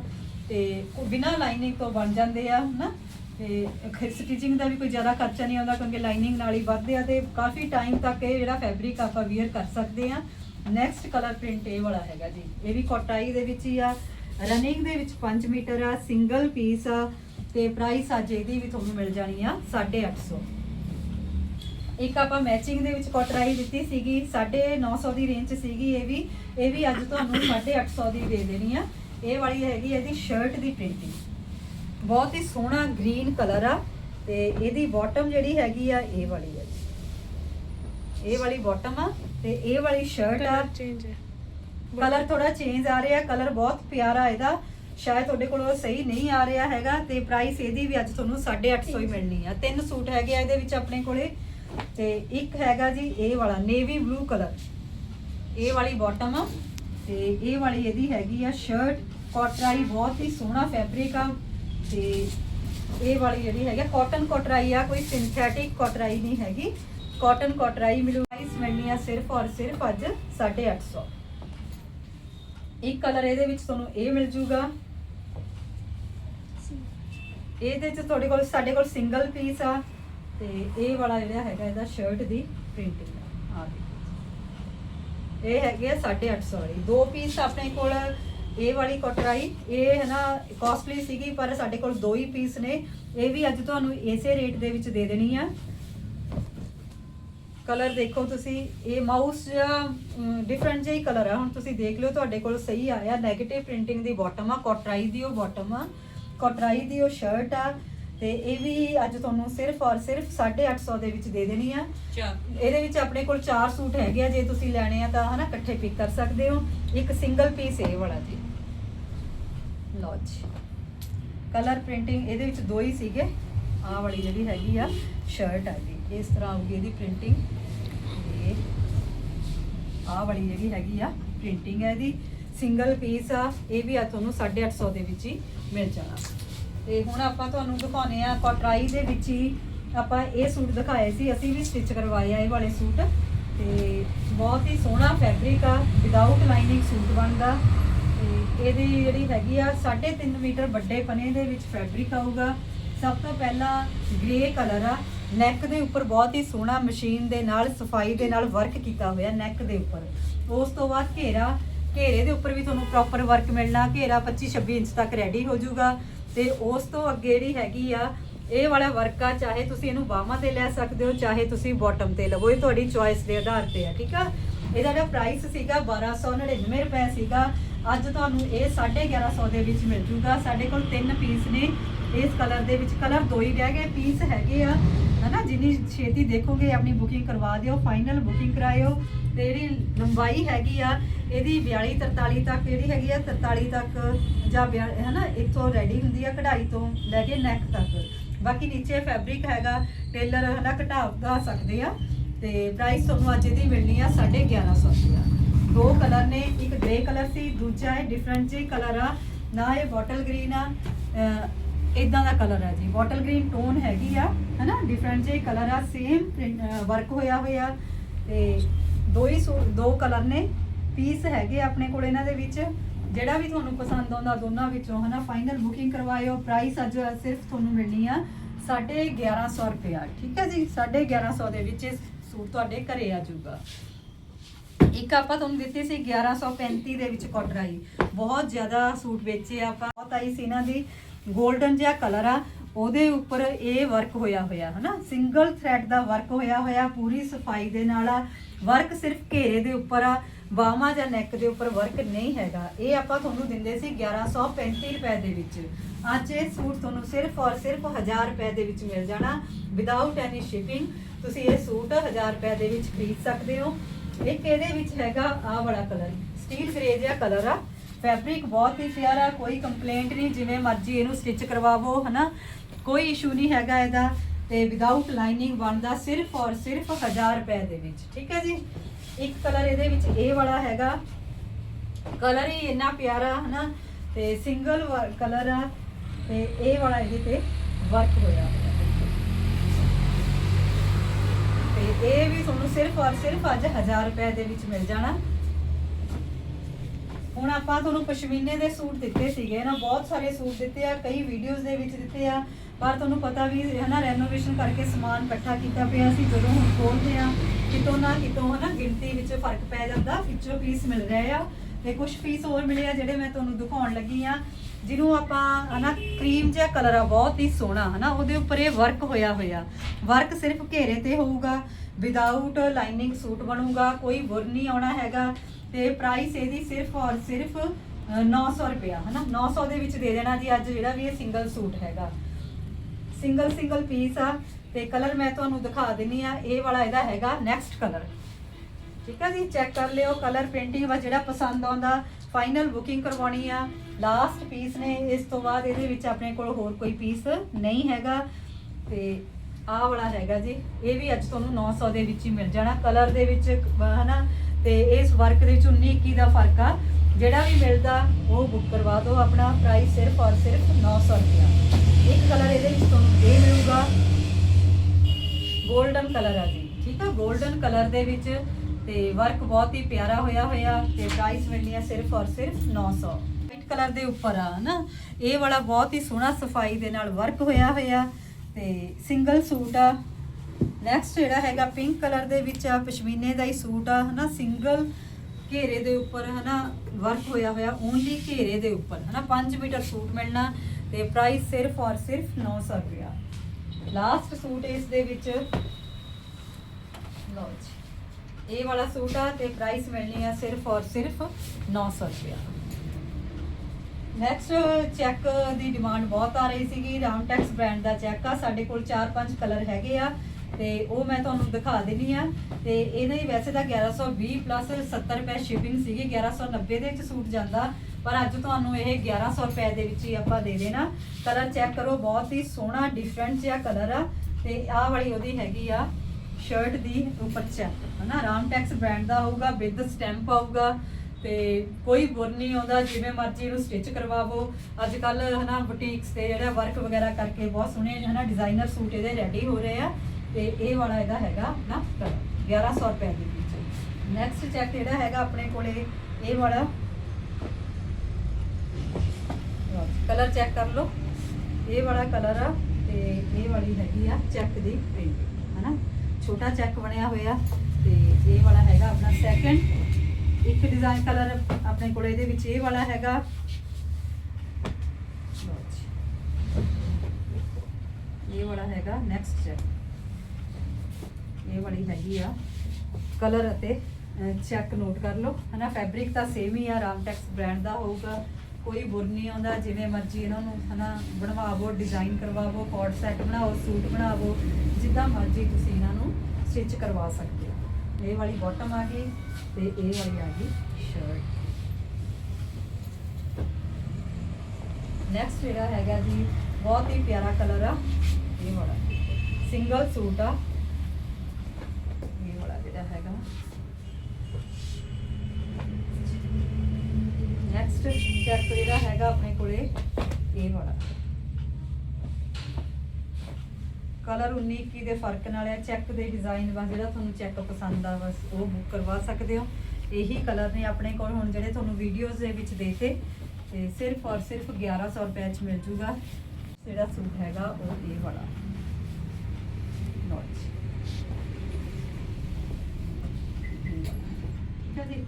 ਤੇ ਬਿਨਾ ਲਾਈਨਿੰਗ ਤੋਂ ਬਣ ਜਾਂਦੇ ਆ ਹਨਾ ਤੇ ਸਟਿਚਿੰਗ ਦਾ ਵੀ ਕੋਈ ਜ਼ਿਆਦਾ ਖਰਚਾ ਨਹੀਂ ਆਉਂਦਾ ਕਿਉਂਕਿ ਲਾਈਨਿੰਗ ਨਾਲ ਹੀ ਵੱਧਦੇ ਆ ਤੇ ਕਾਫੀ ਟਾਈਮ ਤੱਕ ਇਹ ਜਿਹੜਾ ਫੈਬਰਿਕ ਆਪਾਂ ਵੀਅਰ ਕਰ ਸਕਦੇ ਆ। ਨੈਕਸਟ ਕਲਰ ਪ੍ਰਿੰਟ ਇਹ ਵਾਲਾ ਹੈਗਾ ਜੀ। ਇਹ ਵੀ ਕੋਟਾਈ ਦੇ ਵਿੱਚ ਹੀ ਆ। ਰਨਿੰਗ ਦੇ ਵਿੱਚ 5 ਮੀਟਰ ਆ ਸਿੰਗਲ ਪੀਸ ਆ, ਤੇ ਪ੍ਰਾਈਸ ਅੱਜ ਇਹਦੀ ਵੀ ਤੁਹਾਨੂੰ ਮਿਲ ਜਾਣੀ ਆ 850 ਇੱਕ ਆਪਾਂ ਮੈਚਿੰਗ ਦੇ ਵਿੱਚ ਕੋਟਰਾਈ ਦਿੱਤੀ ਸੀਗੀ 950 ਦੀ ਰੇਂਜ ਸੀਗੀ ਇਹ ਵੀ। ਇਹ ਵੀ ਅੱਜ ਤੁਹਾਨੂੰ 850 ਦੀ ਦੇ ਦੇਣੀ ਆ। ਇਹ ਵਾਲੀ ਹੈਗੀ ਇਹਦੀ ਸ਼ਰਟ ਦੀ ਪ੍ਰਿੰਟਿੰਗ ਬਹੁਤ ਹੀ ਸੋਹਣਾ ਗ੍ਰੀਨ ਕਲਰ ਆ ਤੇ ਇਹਦੀ ਬਾਟਮ ਜਿਹੜੀ ਹੈਗੀ ਆ, ਇਹ ਵਾਲੀ ਆ ਇਹ ਵਾਲੀ ਬਾਟਮ ਆ ਤੇ ਇਹ ਵਾਲੀ ਸ਼ਰਟ ਆ। ਚੇਂਜ ਹੈ ਕਲਰ ਥੋੜਾ ਚੇਂਜ ਆ ਰਿਹਾ ਕਲਰ ਬਹੁਤ ਪਿਆਰਾ ਇਹਦਾ। ਸ਼ਾਇਦ ਤੁਹਾਡੇ ਕੋਲ ਉਹ ਸਹੀ ਨਹੀਂ ਆ ਰਿਹਾ ਹੈਗਾ ਤੇ ਪ੍ਰਾਈਸ ਇਹਦੀ ਵੀ ਅੱਜ ਤੁਹਾਨੂੰ 850 ਹੀ ਮਿਲਣੀ ਆ। ਤਿੰਨ ਸੂਟ ਹੈਗੇ ਆ ਇਹਦੇ ਵਿੱਚ ਆਪਣੇ ਕੋਲੇ ਤੇ ਇੱਕ ਹੈਗਾ ਜੀ ਇਹ ਵਾਲਾ ਨੇਵੀ ਬਲੂ ਕਲਰ ਇਹ ਵਾਲੀ ਬਾਟਮ ਆ ਤੇ ਇਹ ਵਾਲੀ ਇਹਦੀ ਹੈਗੀ ਆ ਸ਼ਰਟ ਕੋਟਰਾਈ ਬਹੁਤ ਹੀ ਸੋਹਣਾ ਫੈਬਰਿਕ ਆ ਤੇ ਇਹ ਵਾਲੀ ਜਿਹੜੀ ਹੈਗੀ ਕਾਟਨ ਕੋਟਰਾਈ ਆ ਕੋਈ ਸਿੰਥੈਟਿਕ ਕੋਟਰਾਈ ਨਹੀਂ ਹੈਗੀ। ਕਾਟਨ ਕੋਟਰਾਈ ਮਿਲੂ ਪ੍ਰਾਈਸ ਮਿਲਣੀ ਆ ਸਿਰਫ ਔਰ ਸਿਰਫ ਅੱਜ 850 ਇੱਕ ਕਲਰ ਇਹਦੇ ਵਿੱਚ ਤੁਹਾਨੂੰ ਇਹ ਮਿਲ ਜੂਗਾ। ਇਹਦੇ ਚ ਤੁਹਾਡੇ ਕੋਲ ਸਾਡੇ ਕੋਲ ਸਿੰਗਲ ਪੀਸ ਆ ਤੇ ਇਹ ਵਾਲਾ ਜਿਹੜਾ ਹੈਗਾ ਇਹਦਾ ਸ਼ਰਟ ਦੀ ਪ੍ਰਿੰਟਿੰਗ ਆ। ਇਹ ਹੈਗੇ ਆ 850 ਵਾਲੀ। ਦੋ ਪੀਸ ਆਪਣੇ ਕੋਲ ਇਹ ਵਾਲੀ ਕਟਰਾਈ। ਇਹ ਹੈ ਨਾ ਕਾਸਟਲੀ ਸੀਗੀ ਪਰ ਸਾਡੇ ਕੋਲ ਦੋ ਹੀ ਪੀਸ ਨੇ। ਇਹ ਵੀ ਅੱਜ ਤੁਹਾਨੂੰ ਇਸੇ ਰੇਟ ਦੇ ਵਿੱਚ ਦੇ ਦੇਣੀ ਆ। ਕਲਰ ਦੇਖੋ ਤੁਸੀਂ ਇਹ ਮਾਊਸ ਜਾਂ ਡਿਫਰੈਂਟ ਜਿਹੀ ਕਲਰ ਆ। ਹੁਣ ਤੁਸੀਂ ਦੇਖ ਲਿਓ ਤੁਹਾਡੇ ਕੋਲ ਸਹੀ ਆਇਆ 네ਗੇਟਿਵ ਪ੍ਰਿੰਟਿੰਗ ਦੀ ਬਾਟਮ ਆ ਕੋਟਰਾਈ ਦੀ ਉਹ ਬਾਟਮ ਆ। ਕੋਟਰਾਈ ਦੀ ਉਹ ਸ਼ਰਟ ਆ। ਤੇ ਇਹ ਵੀ ਅੱਜ ਤੁਹਾਨੂੰ ਸਿਰਫ ਔਰ ਸਿਰਫ 850 ਦੇ ਵਿੱਚ ਦੇ ਦੇਣੀ ਆ। ਇਹਦੇ ਵਿੱਚ ਆਪਣੇ ਕੋਲ ਚਾਰ ਸੂਟ ਹੈਗੇ ਆ ਜੇ ਤੁਸੀਂ ਲੈਣੇ ਆ ਤਾਂ ਹਨਾ ਇਕੱਠੇ ਪਿਕ ਕਰ ਸਕਦੇ ਹੋ। ਇੱਕ ਸਿੰਗਲ ਪੀਸ ਇਹ ਵਾਲਾ ਜੀ। ਲਓ ਜੀ। ਕਲਰ ਪ੍ਰਿੰਟਿੰਗ ਇਹਦੇ ਵਿੱਚ ਦੋ ਹੀ ਸੀਗੇ। ਆਹ ਵਾਲੀ ਜਿਹੜੀ ਹੈਗੀ ਆ ਸ਼ਰਟ ਆ ਜੀ। ਇਸ ਤਰ੍ਹਾਂ ਆਊਗੀ ਇਹਦੀ ਪ੍ਰਿੰਟਿੰਗ ਤੇ ਆਹ ਵਾਲੀ ਜਿਹੜੀ ਹੈਗੀ ਆ ਪ੍ਰਿੰਟਿੰਗ ਹੈ ਇਹਦੀ। ਸਿੰਗਲ ਪੀਸ ਆ, ਇਹ ਵੀ ਆ ਤੁਹਾਨੂੰ 850 ਦੇ ਵਿੱਚ ਹੀ ਮਿਲ ਜਾਣਾ। ਤੇ ਹੁਣ ਆਪਾਂ ਤੁਹਾਨੂੰ ਦਿਖਾਉਨੇ ਆ ਕੋਟਰਾਈ ਦੇ ਵਿੱਚ ਹੀ ਆਪਾਂ ਇਹ ਸੂਟ ਦਿਖਾਏ ਸੀ, ਅਸੀਂ ਵੀ ਸਟਿਚ ਕਰਵਾਏ ਆ ਇਹ ਵਾਲੇ ਸੂਟ। ਤੇ ਬਹੁਤ ਹੀ ਸੋਹਣਾ ਫੈਬਰਿਕ ਆ ਵਿਦਆਊਟ ਲਾਈਨਿੰਗ ਸੂਟ ਬਣਦਾ। ਤੇ ਇਹਦੀ ਜਿਹੜੀ ਹੈਗੀ ਆ 3.5 ਮੀਟਰ ਵੱਡੇ ਪਨੇ ਦੇ ਵਿੱਚ ਫੈਬਰਿਕ ਆਊਗਾ। ਸਭ ਤੋਂ ਪਹਿਲਾਂ ਗ੍ਰੇ ਕਲਰ ਆ ਨੈਕ ਦੇ ਉੱਪਰ ਬਹੁਤ ਹੀ ਸੋਹਣਾ ਮਸ਼ੀਨ ਦੇ ਨਾਲ, ਸਫ਼ਾਈ ਦੇ ਨਾਲ ਵਰਕ ਕੀਤਾ ਹੋਇਆ ਨੈਕ ਦੇ ਉੱਪਰ। ਉਸ ਤੋਂ ਬਾਅਦ ਘੇਰਾ, ਘੇਰੇ ਦੇ ਉੱਪਰ ਵੀ ਤੁਹਾਨੂੰ ਪ੍ਰੋਪਰ ਵਰਕ ਮਿਲਣਾ, ਘੇਰਾ 25 26 ਇੰਚ ਤੱਕ ਰੈਡੀ ਹੋ ਜਾਊਗਾ। ਤੇ ਉਸ ਤੋਂ ਅੱਗੇ ਜਿਹੜੀ ਹੈਗੀ ਆ, ਇਹ ਵਾਲਾ ਵਰਕ ਆ, ਚਾਹੇ ਤੁਸੀਂ ਇਹਨੂੰ ਬਾਹਾਂ ਤੇ ਲੈ ਸਕਦੇ ਹੋ, ਚਾਹੇ ਤੁਸੀਂ ਬਾਟਮ ਤੇ ਲਵੋ, ਇਹ ਤੁਹਾਡੀ ਚੁਆਇਸ ਦੇ ਆਧਾਰ ਤੇ ਆ, ਠੀਕ ਆ? ਇਹਦਾ ਜਿਹੜਾ ਪ੍ਰਾਈਸ ਸੀਗਾ 1299 ਰੁਪਏ ਸੀਗਾ। ਅੱਜ ਤੁਹਾਨੂੰ ਇਹ 1150 ਦੇ ਵਿੱਚ ਮਿਲ ਜੂਗਾ ਸਾਡੇ ਕੋਲ ਤਿੰਨ ਪੀਸ ਨੇ। ਇਸ ਕਲਰ ਦੇ ਵਿੱਚ ਕਲਰ ਦੋ ਹੀ ਰਹਿ ਗਏ। ਪੀਸ ਹੈਗੇ ਆ ਹਨਾ ਜਿੰਨੀ ਛੇਤੀ ਦੇਖੋਗੇ, ਆਪਣੀ ਬੁਕਿੰਗ ਕਰਵਾ ਦਿਓ ਫਾਈਨਲ ਬੁਕਿੰਗ ਕਰਾਇਓ। ਤੇ ਜਿਹੜੀ ਲੰਬਾਈ ਹੈਗੀ ਆ, ਇਹਦੀ 42 43 ਤੱਕ, ਜਿਹੜੀ ਹੈਗੀ ਆ 43 ਤੱਕ ਜਾਂ 42 ਹਨਾ ਇੱਥੋਂ ਰੈਡੀ ਹੁੰਦੀ ਆ ਕਢਾਈ ਤੋਂ ਲੈ ਕੇ ਨੈਕ ਤੱਕ। ਬਾਕੀ ਨੀਚੇ ਫੈਬਰਿਕ ਹੈਗਾ ਟੇਲਰ ਹਨਾ ਘਟਾ ਵਧਾ ਸਕਦੇ ਆ। ਤੇ ਪ੍ਰਾਈਸ ਤੁਹਾਨੂੰ ਅੱਜ ਦੀ ਮਿਲਣੀ ਆ 1150 ਰੁਪਇਆ। ਦੋ ਕਲਰ ਨੇ, ਇੱਕ ਗ੍ਰੇ ਕਲਰ ਸੀ, ਦੂਜਾ ਹੈ ਡਿਫਰੈਂਟ ਜਿਹੀ ਕਲਰ ਆ। ਨਾ ਇਹ ਬੋਟਲ ਗ੍ਰੀਨ ਆ ਇਦਾਂ ਦਾ ਕਲਰ ਆ ਜੀ। ਬੋਟਲ ਗ੍ਰੀਨ ਟੋਨ ਹੈਗੀ ਆ। ਹਨਾ? ਡਿਫਰੈਂਟ ਜਿਹੀ ਕਲਰ ਆ ਸੇਮ ਵਰਕ ਹੋਇਆ ਹੋਇਆ। ਤੇ ਦੋ ਹੀ ਦੋ ਕਲਰ ਨੇ। ਪੀਸ ਹੈਗੇ ਆਪਣੇ ਕੋਲ ਇਹਨਾਂ ਦੇ ਵਿੱਚ। ਜਿਹੜਾ ਵੀ ਤੁਹਾਨੂੰ ਪਸੰਦ ਆਉਂਦਾ, ਦੋਨਾਂ ਵਿੱਚੋਂ, ਹਨਾ? Final booking ਕਰਵਾਇਓ। ਪ੍ਰਾਈਸ ਅੱਜ ਸਿਰਫ ਤੁਹਾਨੂੰ ਮਿਲਣੀ ਆ 1150 ਰੁਪਇਆ। ਠੀਕ ਹੈ ਜੀ? 1150 ਦੇ ਵਿੱਚ ਸੂਟ ਤੁਹਾਡੇ ਘਰੇ ਆ ਜਾਊਗਾ। ਇੱਕ ਆਪਾਂ ਤੁਹਾਨੂੰ ਦਿੱਤੀ ਸੀ 1135 ਦੇ ਵਿੱਚ ਕੋਟਰਾਈ ਬਹੁਤ ਜ਼ਿਆਦਾ ਸੂਟ ਵੇਚੇ ਆ ਆਪਾਂ। ਬਹੁਤ ਆਈ ਸੀ ਇਹਨਾਂ ਦੀ। 골ਡਨ ਜਿਹਾ ਕਲਰ ਆ। ਉਹਦੇ ਉੱਪਰ ਇਹ ਵਰਕ ਹੋਇਆ ਹੋਇਆ, ਹਨਾ? ਸਿੰਗਲ ਥ੍ਰੈਡ ਦਾ ਵਰਕ ਹੋਇਆ ਹੋਇਆ, ਪੂਰੀ ਸਫ਼ਾਈ ਦੇ ਨਾਲ ਆ। ਵਰਕ ਸਿਰਫ ਘੇਰੇ ਦੇ ਉੱਪਰ ਆ ਬਾਹਾਂ ਜਾਂ ਨੈਕ ਦੇ ਉੱਪਰ ਵਰਕ ਨਹੀਂ ਹੈਗਾ। ਇਹ ਆਪਾਂ ਤੁਹਾਨੂੰ ਦਿੰਦੇ ਸੀ 1135 ਰੁਪਏ ਦੇ ਵਿੱਚ। ਅੱਜ ਇਹ ਸੂਟ ਤੁਹਾਨੂੰ ਸਿਰਫ ਔਰ ਸਿਰਫ 1000 ਰੁਪਏ ਦੇ ਵਿੱਚ ਮਿਲ ਜਾਣਾ ਵਿਦਆਊਟ ਐਨੀ ਸ਼ਿਪਿੰਗ ਤੁਸੀਂ ਇਹ ਸੂਟ 1000 ਰੁਪਏ ਦੇ ਵਿੱਚ ਖਰੀਦ ਸਕਦੇ ਹੋ। ਇੱਕ ਇਹਦੇ ਵਿੱਚ ਹੈਗਾ ਆ ਵਾਲਾ ਕਲਰ ਸਟੀਲ ਗ੍ਰੇ ਜਿਹਾ ਕਲਰ ਆ। ਫੈਬਰਿਕ ਬਹੁਤ ਹੀ ਪਿਆਰਾ, ਕੋਈ ਕੰਪਲੇਂਟ ਨਹੀਂ, ਜਿਵੇਂ ਮਰਜ਼ੀ ਇਹਨੂੰ ਸਟਿਚ ਕਰਵਾਵੋ, ਹਨਾ? ਕੋਈ ਇਸ਼ੂ ਨਹੀਂ ਹੈਗਾ ਇਹਦਾ ਤੇ ਵਿਦਆਊਟ ਲਾਈਨਿੰਗ ਬਣਦਾ ਸਿਰਫ ਔਰ ਸਿਰਫ 1000 ਰੁਪਏ ਦੇ ਵਿੱਚ, ਠੀਕ ਹੈ ਜੀ? ਇੱਕ ਕਲਰ ਇਹਦੇ ਵਿੱਚ ਇਹ ਵਾਲਾ ਹੈਗਾ। ਕਲਰ ਹੀ ਇੰਨਾ ਪਿਆਰਾ, ਹਨਾ? ਤੇ ਸਿੰਗਲ ਕਲਰ ਆ ਤੇ ਇਹ ਵਾਲਾ ਇਹਦੇ ਤੇ ਵਰਕ ਹੋਇਆ ਤੇ ਇਹ ਵੀ ਤੁਹਾਨੂੰ ਸਿਰਫ ਔਰ ਸਿਰਫ ਅੱਜ 1000 ਰੁਪਏ ਦੇ ਵਿੱਚ ਮਿਲ ਜਾਣਾ। ਹੁਣ ਆਪਾਂ ਤੁਹਾਨੂੰ ਪਸ਼ਮੀਨੇ ਦੇ ਸੂਟ ਦਿੱਤੇ ਸੀਗੇ ਨਾ ਬਹੁਤ ਸਾਰੇ ਸੂਟ ਦਿੱਤੇ ਆ, ਕਈ ਵੀਡੀਓਜ਼ ਦੇ ਵਿੱਚ ਦਿੱਤੇ ਆ। ਪਰ ਤੁਹਾਨੂੰ ਪਤਾ ਵੀ ਹੈ ਨਾ ਰੈਨੋਵੇਸ਼ਨ ਕਰਕੇ ਸਮਾਨ ਇਕੱਠਾ ਕੀਤਾ ਪਿਆ ਸੀ ਜਦੋਂ ਹੁਣ ਖੋਲਦੇ ਆ ਕਿਤੋਂ ਨਾ ਕਿਤੋਂ ਹਨਾ ਗਿਣਤੀ ਵਿੱਚ ਫ਼ਰਕ ਪੈ ਜਾਂਦਾ ਵਿੱਚੋਂ ਪੀਸ ਮਿਲ ਰਹੇ ਆ ਤੇ ਕੁਝ ਪੀਸ ਹੋਰ ਮਿਲੇ ਆ ਜਿਹੜੇ ਮੈਂ ਤੁਹਾਨੂੰ ਦਿਖਾਉਣ ਲੱਗੀ ਆ ਜਿਹਨੂੰ ਆਪਾਂ ਹਨਾ ਕਰੀਮ ਜਿਹਾ ਕਲਰ ਆ ਬਹੁਤ ਹੀ ਸੋਹਣਾ ਹਨਾ ਉਹਦੇ ਉੱਪਰ ਇਹ ਵਰਕ ਹੋਇਆ ਹੋਇਆ। ਵਰਕ ਸਿਰਫ ਘੇਰੇ ਤੇ ਹੋਊਗਾ ਵਿਦਆਊਟ ਲਾਈਨਿੰਗ ਸੂਟ ਬਣੂਗਾ ਕੋਈ ਬੁਰ ਨਹੀਂ ਆਉਣਾ ਹੈਗਾ ਤੇ ਪ੍ਰਾਈਸ ਇਹਦੀ ਸਿਰਫ ਔਰ ਸਿਰਫ ਅ, 900 ਰੁਪਿਆ ਹਨਾ 900 ਦੇ ਵਿੱਚ ਦੇ ਦੇਣਾ ਜੀ ਅੱਜ ਜਿਹੜਾ ਵੀ ਇਹ ਸਿੰਗਲ ਸੂਟ ਹੈਗਾ। ਸਿੰਗਲ ਸਿੰਗਲ ਪੀਸ ਆ। ਤੇ ਕਲਰ ਮੈਂ ਤੁਹਾਨੂੰ ਦਿਖਾ ਦਿੰਨੀ ਆ। ਇਹ ਵਾਲਾ ਇਹਦਾ ਹੈਗਾ ਨੈਕਸਟ ਕਲਰ ਠੀਕ ਆ ਜੀ? ਚੈੱਕ ਕਰ ਲਿਓ। ਕਲਰ ਪ੍ਰਿੰਟਿੰਗ ਵਾ ਜਿਹੜਾ ਪਸੰਦ ਆਉਂਦਾ। ਫਾਈਨਲ ਬੁਕਿੰਗ ਕਰਵਾਉਣੀ ਆ। ਲਾਸਟ ਪੀਸ ਨੇ। ਇਸ ਤੋਂ ਬਾਅਦ ਇਹਦੇ ਵਿੱਚ ਆਪਣੇ ਕੋਲ ਹੋਰ ਕੋਈ ਪੀਸ ਨਹੀਂ ਹੈਗਾ। ਤੇ ਆਹ ਵਾਲਾ ਹੈਗਾ ਜੀ। ਇਹ ਵੀ ਅੱਜ ਤੁਹਾਨੂੰ 900 ਦੇ ਵਿੱਚ ਹੀ ਮਿਲ ਜਾਣਾ। ਕਲਰ ਦੇ ਵਿੱਚ ਅਹ ਹਨਾ? ਤੇ ਇਸ ਵਰਕ ਦੇ ਵਿੱਚ 19 21 ਦਾ ਫ਼ਰਕ ਆ। ਜਿਹੜਾ ਵੀ ਮਿਲਦਾ, ਉਹ ਬੁੱਕ ਕਰਵਾ ਦਿਓ ਆਪਣਾ। ਪ੍ਰਾਈਸ ਸਿਰਫ ਔਰ ਸਿਰਫ 900 ਰੁਪਇਆ। ਇੱਕ ਕਲਰ ਇਹਦੇ ਵਿੱਚ ਤੁਹਾਨੂੰ ਇਹ ਮਿਲੂਗਾ। 골ਡਨ ਕਲਰ ਆ ਜੀ। ਠੀਕ ਆ? 골ਡਨ ਕਲਰ ਦੇ ਵਿੱਚ ਤੇ ਵਰਕ ਬਹੁਤ ਹੀ ਪਿਆਰਾ ਹੋਇਆ ਹੋਇਆ ਤੇ ਪ੍ਰਾਈਸ ਮਿਲਣੀ ਆ ਸਿਰਫ ਔਰ ਸਿਰਫ 900 ਵਾਈਟ ਕਲਰ ਦੇ ਉੱਪਰ ਆ ਨਾ ਇਹ ਵਾਲਾ ਬਹੁਤ ਹੀ ਸੋਹਣਾ ਸਫ਼ਾਈ ਦੇ ਨਾਲ ਵਰਕ ਹੋਇਆ ਹੋਇਆ ਤੇ ਸਿੰਗਲ ਸੂਟ ਆ। ਨੈਕਸਟ ਜਿਹੜਾ ਹੈਗਾ ਪਿੰਕ ਕਲਰ ਦੇ ਵਿੱਚ ਆ, ਪਸ਼ਮੀਨੇ ਦਾ ਹੀ ਸੂਟ ਆ, ਹਨਾ? ਸਿੰਗਲ ਘੇਰੇ ਦੇ ਉੱਪਰ, ਹਨਾ? ਵਰਕ ਹੋਇਆ ਹੋਇਆ ਓਨਲੀ ਘੇਰੇ ਦੇ ਉੱਪਰ, ਹਨਾ? 5 ਮੀਟਰ ਸੂਟ ਮਿਲਣਾ। ਤੇ ਪ੍ਰਾਈਸ ਸਿਰਫ ਔਰ ਸਿਰਫ 900 ਰੁਪਇਆ। ਲਾਸਟ ਸੂਟ ਇਸ ਦੇ ਵਿੱਚ, ਲਓ ਜੀ। ਇਹ ਵਾਲਾ ਸੂਟ ਆ ਤੇ ਪ੍ਰਾਈਸ ਮਿਲਣੀ ਆ ਸਿਰਫ ਔਰ ਸਿਰਫ 900 ਰੁਪਇਆ। ਨੈਕਸਟ ਚੈੱਕ ਦੀ ਡਿਮਾਂਡ ਬਹੁਤ ਆ ਰਹੀ ਸੀਗੀ। ਰਾਮਟੈਕਸ ਬ੍ਰਾਂਡ ਦਾ ਚੈੱਕ ਆ। ਸਾਡੇ ਕੋਲ 4-5 ਕਲਰ ਹੈਗੇ ਆ ਤੇ ਉਹ ਮੈਂ ਤੁਹਾਨੂੰ ਦਿਖਾ ਦੇਣੀ ਆ। ਤੇ ਇਹਦਾ ਹੀ ਵੈਸੇ ਤਾਂ 1120 ਪਲੱਸ 70 ਰੁਪਏ ਸ਼ਿਪਿੰਗ ਸੀਗੀ। 1190 ਦੇ ਵਿੱਚ ਸੂਟ ਜਾਂਦਾ। ਪਰ ਅੱਜ ਤੁਹਾਨੂੰ ਇਹ 1100 ਰੁਪਏ ਦੇ ਵਿੱਚ ਹੀ ਆਪਾਂ ਦੇ ਦੇਣਾ। ਕਲਰ ਚੈੱਕ ਕਰੋ, ਬਹੁਤ ਹੀ ਸੋਹਣਾ ਡਿਫਰੈਂਟ ਜਿਹਾ ਕਲਰ ਆ। ਤੇ ਆਹ ਵਾਲੀ ਉਹਦੀ ਹੈਗੀ ਆ ਸ਼ਰਟ ਦੀ ਉੱਪਰ ਚੈੱਕ, ਹਨਾ? ਰਾਮਟੈਕਸ ਬ੍ਰਾਂਡ ਦਾ ਹੋਊਗਾ ਵਿਦ ਸਟੈਂਪ ਆਊਗਾ। ਤੇ ਕੋਈ ਬੁਰ ਨਹੀਂ ਆਉਂਦਾ, ਜਿਵੇਂ ਮਰਜ਼ੀ ਇਹਨੂੰ ਸਟਿਚ ਕਰਵਾਵੋ। ਅੱਜ ਕੱਲ ਹਨਾ ਬੁਟੀਕਸ ਤੇ ਜਿਹੜਾ ਵਰਕ ਵਗੈਰਾ ਕਰਕੇ ਬਹੁਤ ਸੋਹਣੇ, ਹਨਾ ਡਿਜ਼ਾਈਨਰ ਸੂਟ ਇਹਦੇ ਰੈਡੀ ਹੋ ਰਹੇ ਆ। ਤੇ ਇਹ ਵਾਲਾ ਇਹਦਾ ਹੈਗਾ ਨਾ ਕਲਰ 1100 ਰੁਪਏ ਦੇ ਵਿੱਚ। ਨੈਕਸਟ ਚੈੱਕ ਜਿਹੜਾ ਹੈਗਾ ਆਪਣੇ ਕੋਲੇ, ਇਹ ਵਾਲਾ ਕਲਰ ਚੈੱਕ ਕਰ ਲਓ। ਇਹ ਵਾਲਾ ਕਲਰ ਆ ਤੇ ਇਹ ਵਾਲੀ ਹੈਗੀ ਆ ਚੈੱਕ ਦੀ ਪ੍ਰਿੰਟ ਹਨਾ? ਛੋਟਾ ਚੈੱਕ ਬਣਿਆ ਹੋਇਆ ਤੇ ਇਹ ਵਾਲਾ ਹੈਗਾ ਆਪਣਾ ਸੈਕੰਡ ਇੱਕ ਡਿਜ਼ਾਈਨ ਕਲਰ ਆਪਣੇ ਕੋਲ ਇਹਦੇ ਵਿੱਚ ਇਹ ਵਾਲਾ ਹੈਗਾ। ਇਹ ਵਾਲਾ ਹੈਗਾ ਨੈਕਸਟ ਚੈੱਕ ਇਹ ਵਾਲੀ ਹੈਗੀ ਆ ਕਲਰ ਅਤੇ ਚੈੱਕ ਨੋਟ ਕਰ ਲਓ, ਹਨਾ? ਫੈਬਰਿਕ ਤਾਂ ਸੇਮ ਹੀ ਆ ਰਾਮਟੈਕਸ ਬ੍ਰਾਂਡ ਦਾ ਹੋਊਗਾ। ਕੋਈ ਬੁਰ ਨਹੀਂ ਆਉਂਦਾ, ਜਿਵੇਂ ਮਰਜ਼ੀ ਇਹਨਾਂ ਨੂੰ ਹਨਾ ਬਣਵਾਵੋ ਡਿਜ਼ਾਈਨ ਕਰਵਾਵੋ ਕੋਡ ਸੈੱਟ ਬਣਾਓ, ਸੂਟ ਬਣਾਵੋ, ਜਿੱਦਾਂ ਮਰਜ਼ੀ ਤੁਸੀਂ ਇਹਨਾਂ ਨੂੰ ਸਟਿਚ ਕਰਵਾ ਸਕਦੇ ਹੋ। ਇਹ ਵਾਲੀ ਬਾਟਮ ਆ ਗਈ ਤੇ ਇਹ ਵਾਲੀ ਆ ਗਈ ਸ਼ਰਟ ਨੈਕਸਟ ਜਿਹੜਾ ਹੈਗਾ ਜੀ, ਬਹੁਤ ਹੀ ਪਿਆਰਾ ਕਲਰ ਆ, ਇਹ ਵਾਲਾ। ਸਿੰਗਲ ਸੂਟ ਆ, ਇਹ ਵਾਲਾ ਜਿਹੜਾ ਹੈਗਾ ਨੈਕਸਟ ਚੈੱਕ ਜਿਹੜਾ ਹੈਗਾ ਆਪਣੇ ਕੋਲੇ, ਇਹ ਵਾਲਾ। ਕਲਰ 19 21 ਦੇ ਫ਼ਰਕ ਨਾਲ ਹੈ, ਚੈੱਕ ਦੇ ਡਿਜ਼ਾਈਨ ਵਾ ਜਿਹੜਾ ਤੁਹਾਨੂੰ ਚੈੱਕ ਪਸੰਦ ਆ, ਬਸ ਉਹ ਬੁੱਕ ਕਰਵਾ ਸਕਦੇ ਹੋ। ਇਹੀ ਕਲਰ ਨੇ ਆਪਣੇ ਕੋਲ ਹੁਣ ਜਿਹੜੇ ਤੁਹਾਨੂੰ ਵੀਡੀਓਜ਼ ਦੇ ਵਿੱਚ ਦੇਤੇ, ਤੇ ਸਿਰਫ ਔਰ ਸਿਰਫ 1100 ਰੁਪਏ ਚ ਮਿਲ ਜੂਗਾ। ਜਿਹੜਾ ਸੂਟ ਹੈਗਾ ਉਹ ਇਹ ਵਾਲਾ ਲਓ ਜੀ ਠੀਕ ਹੈ ਜੀ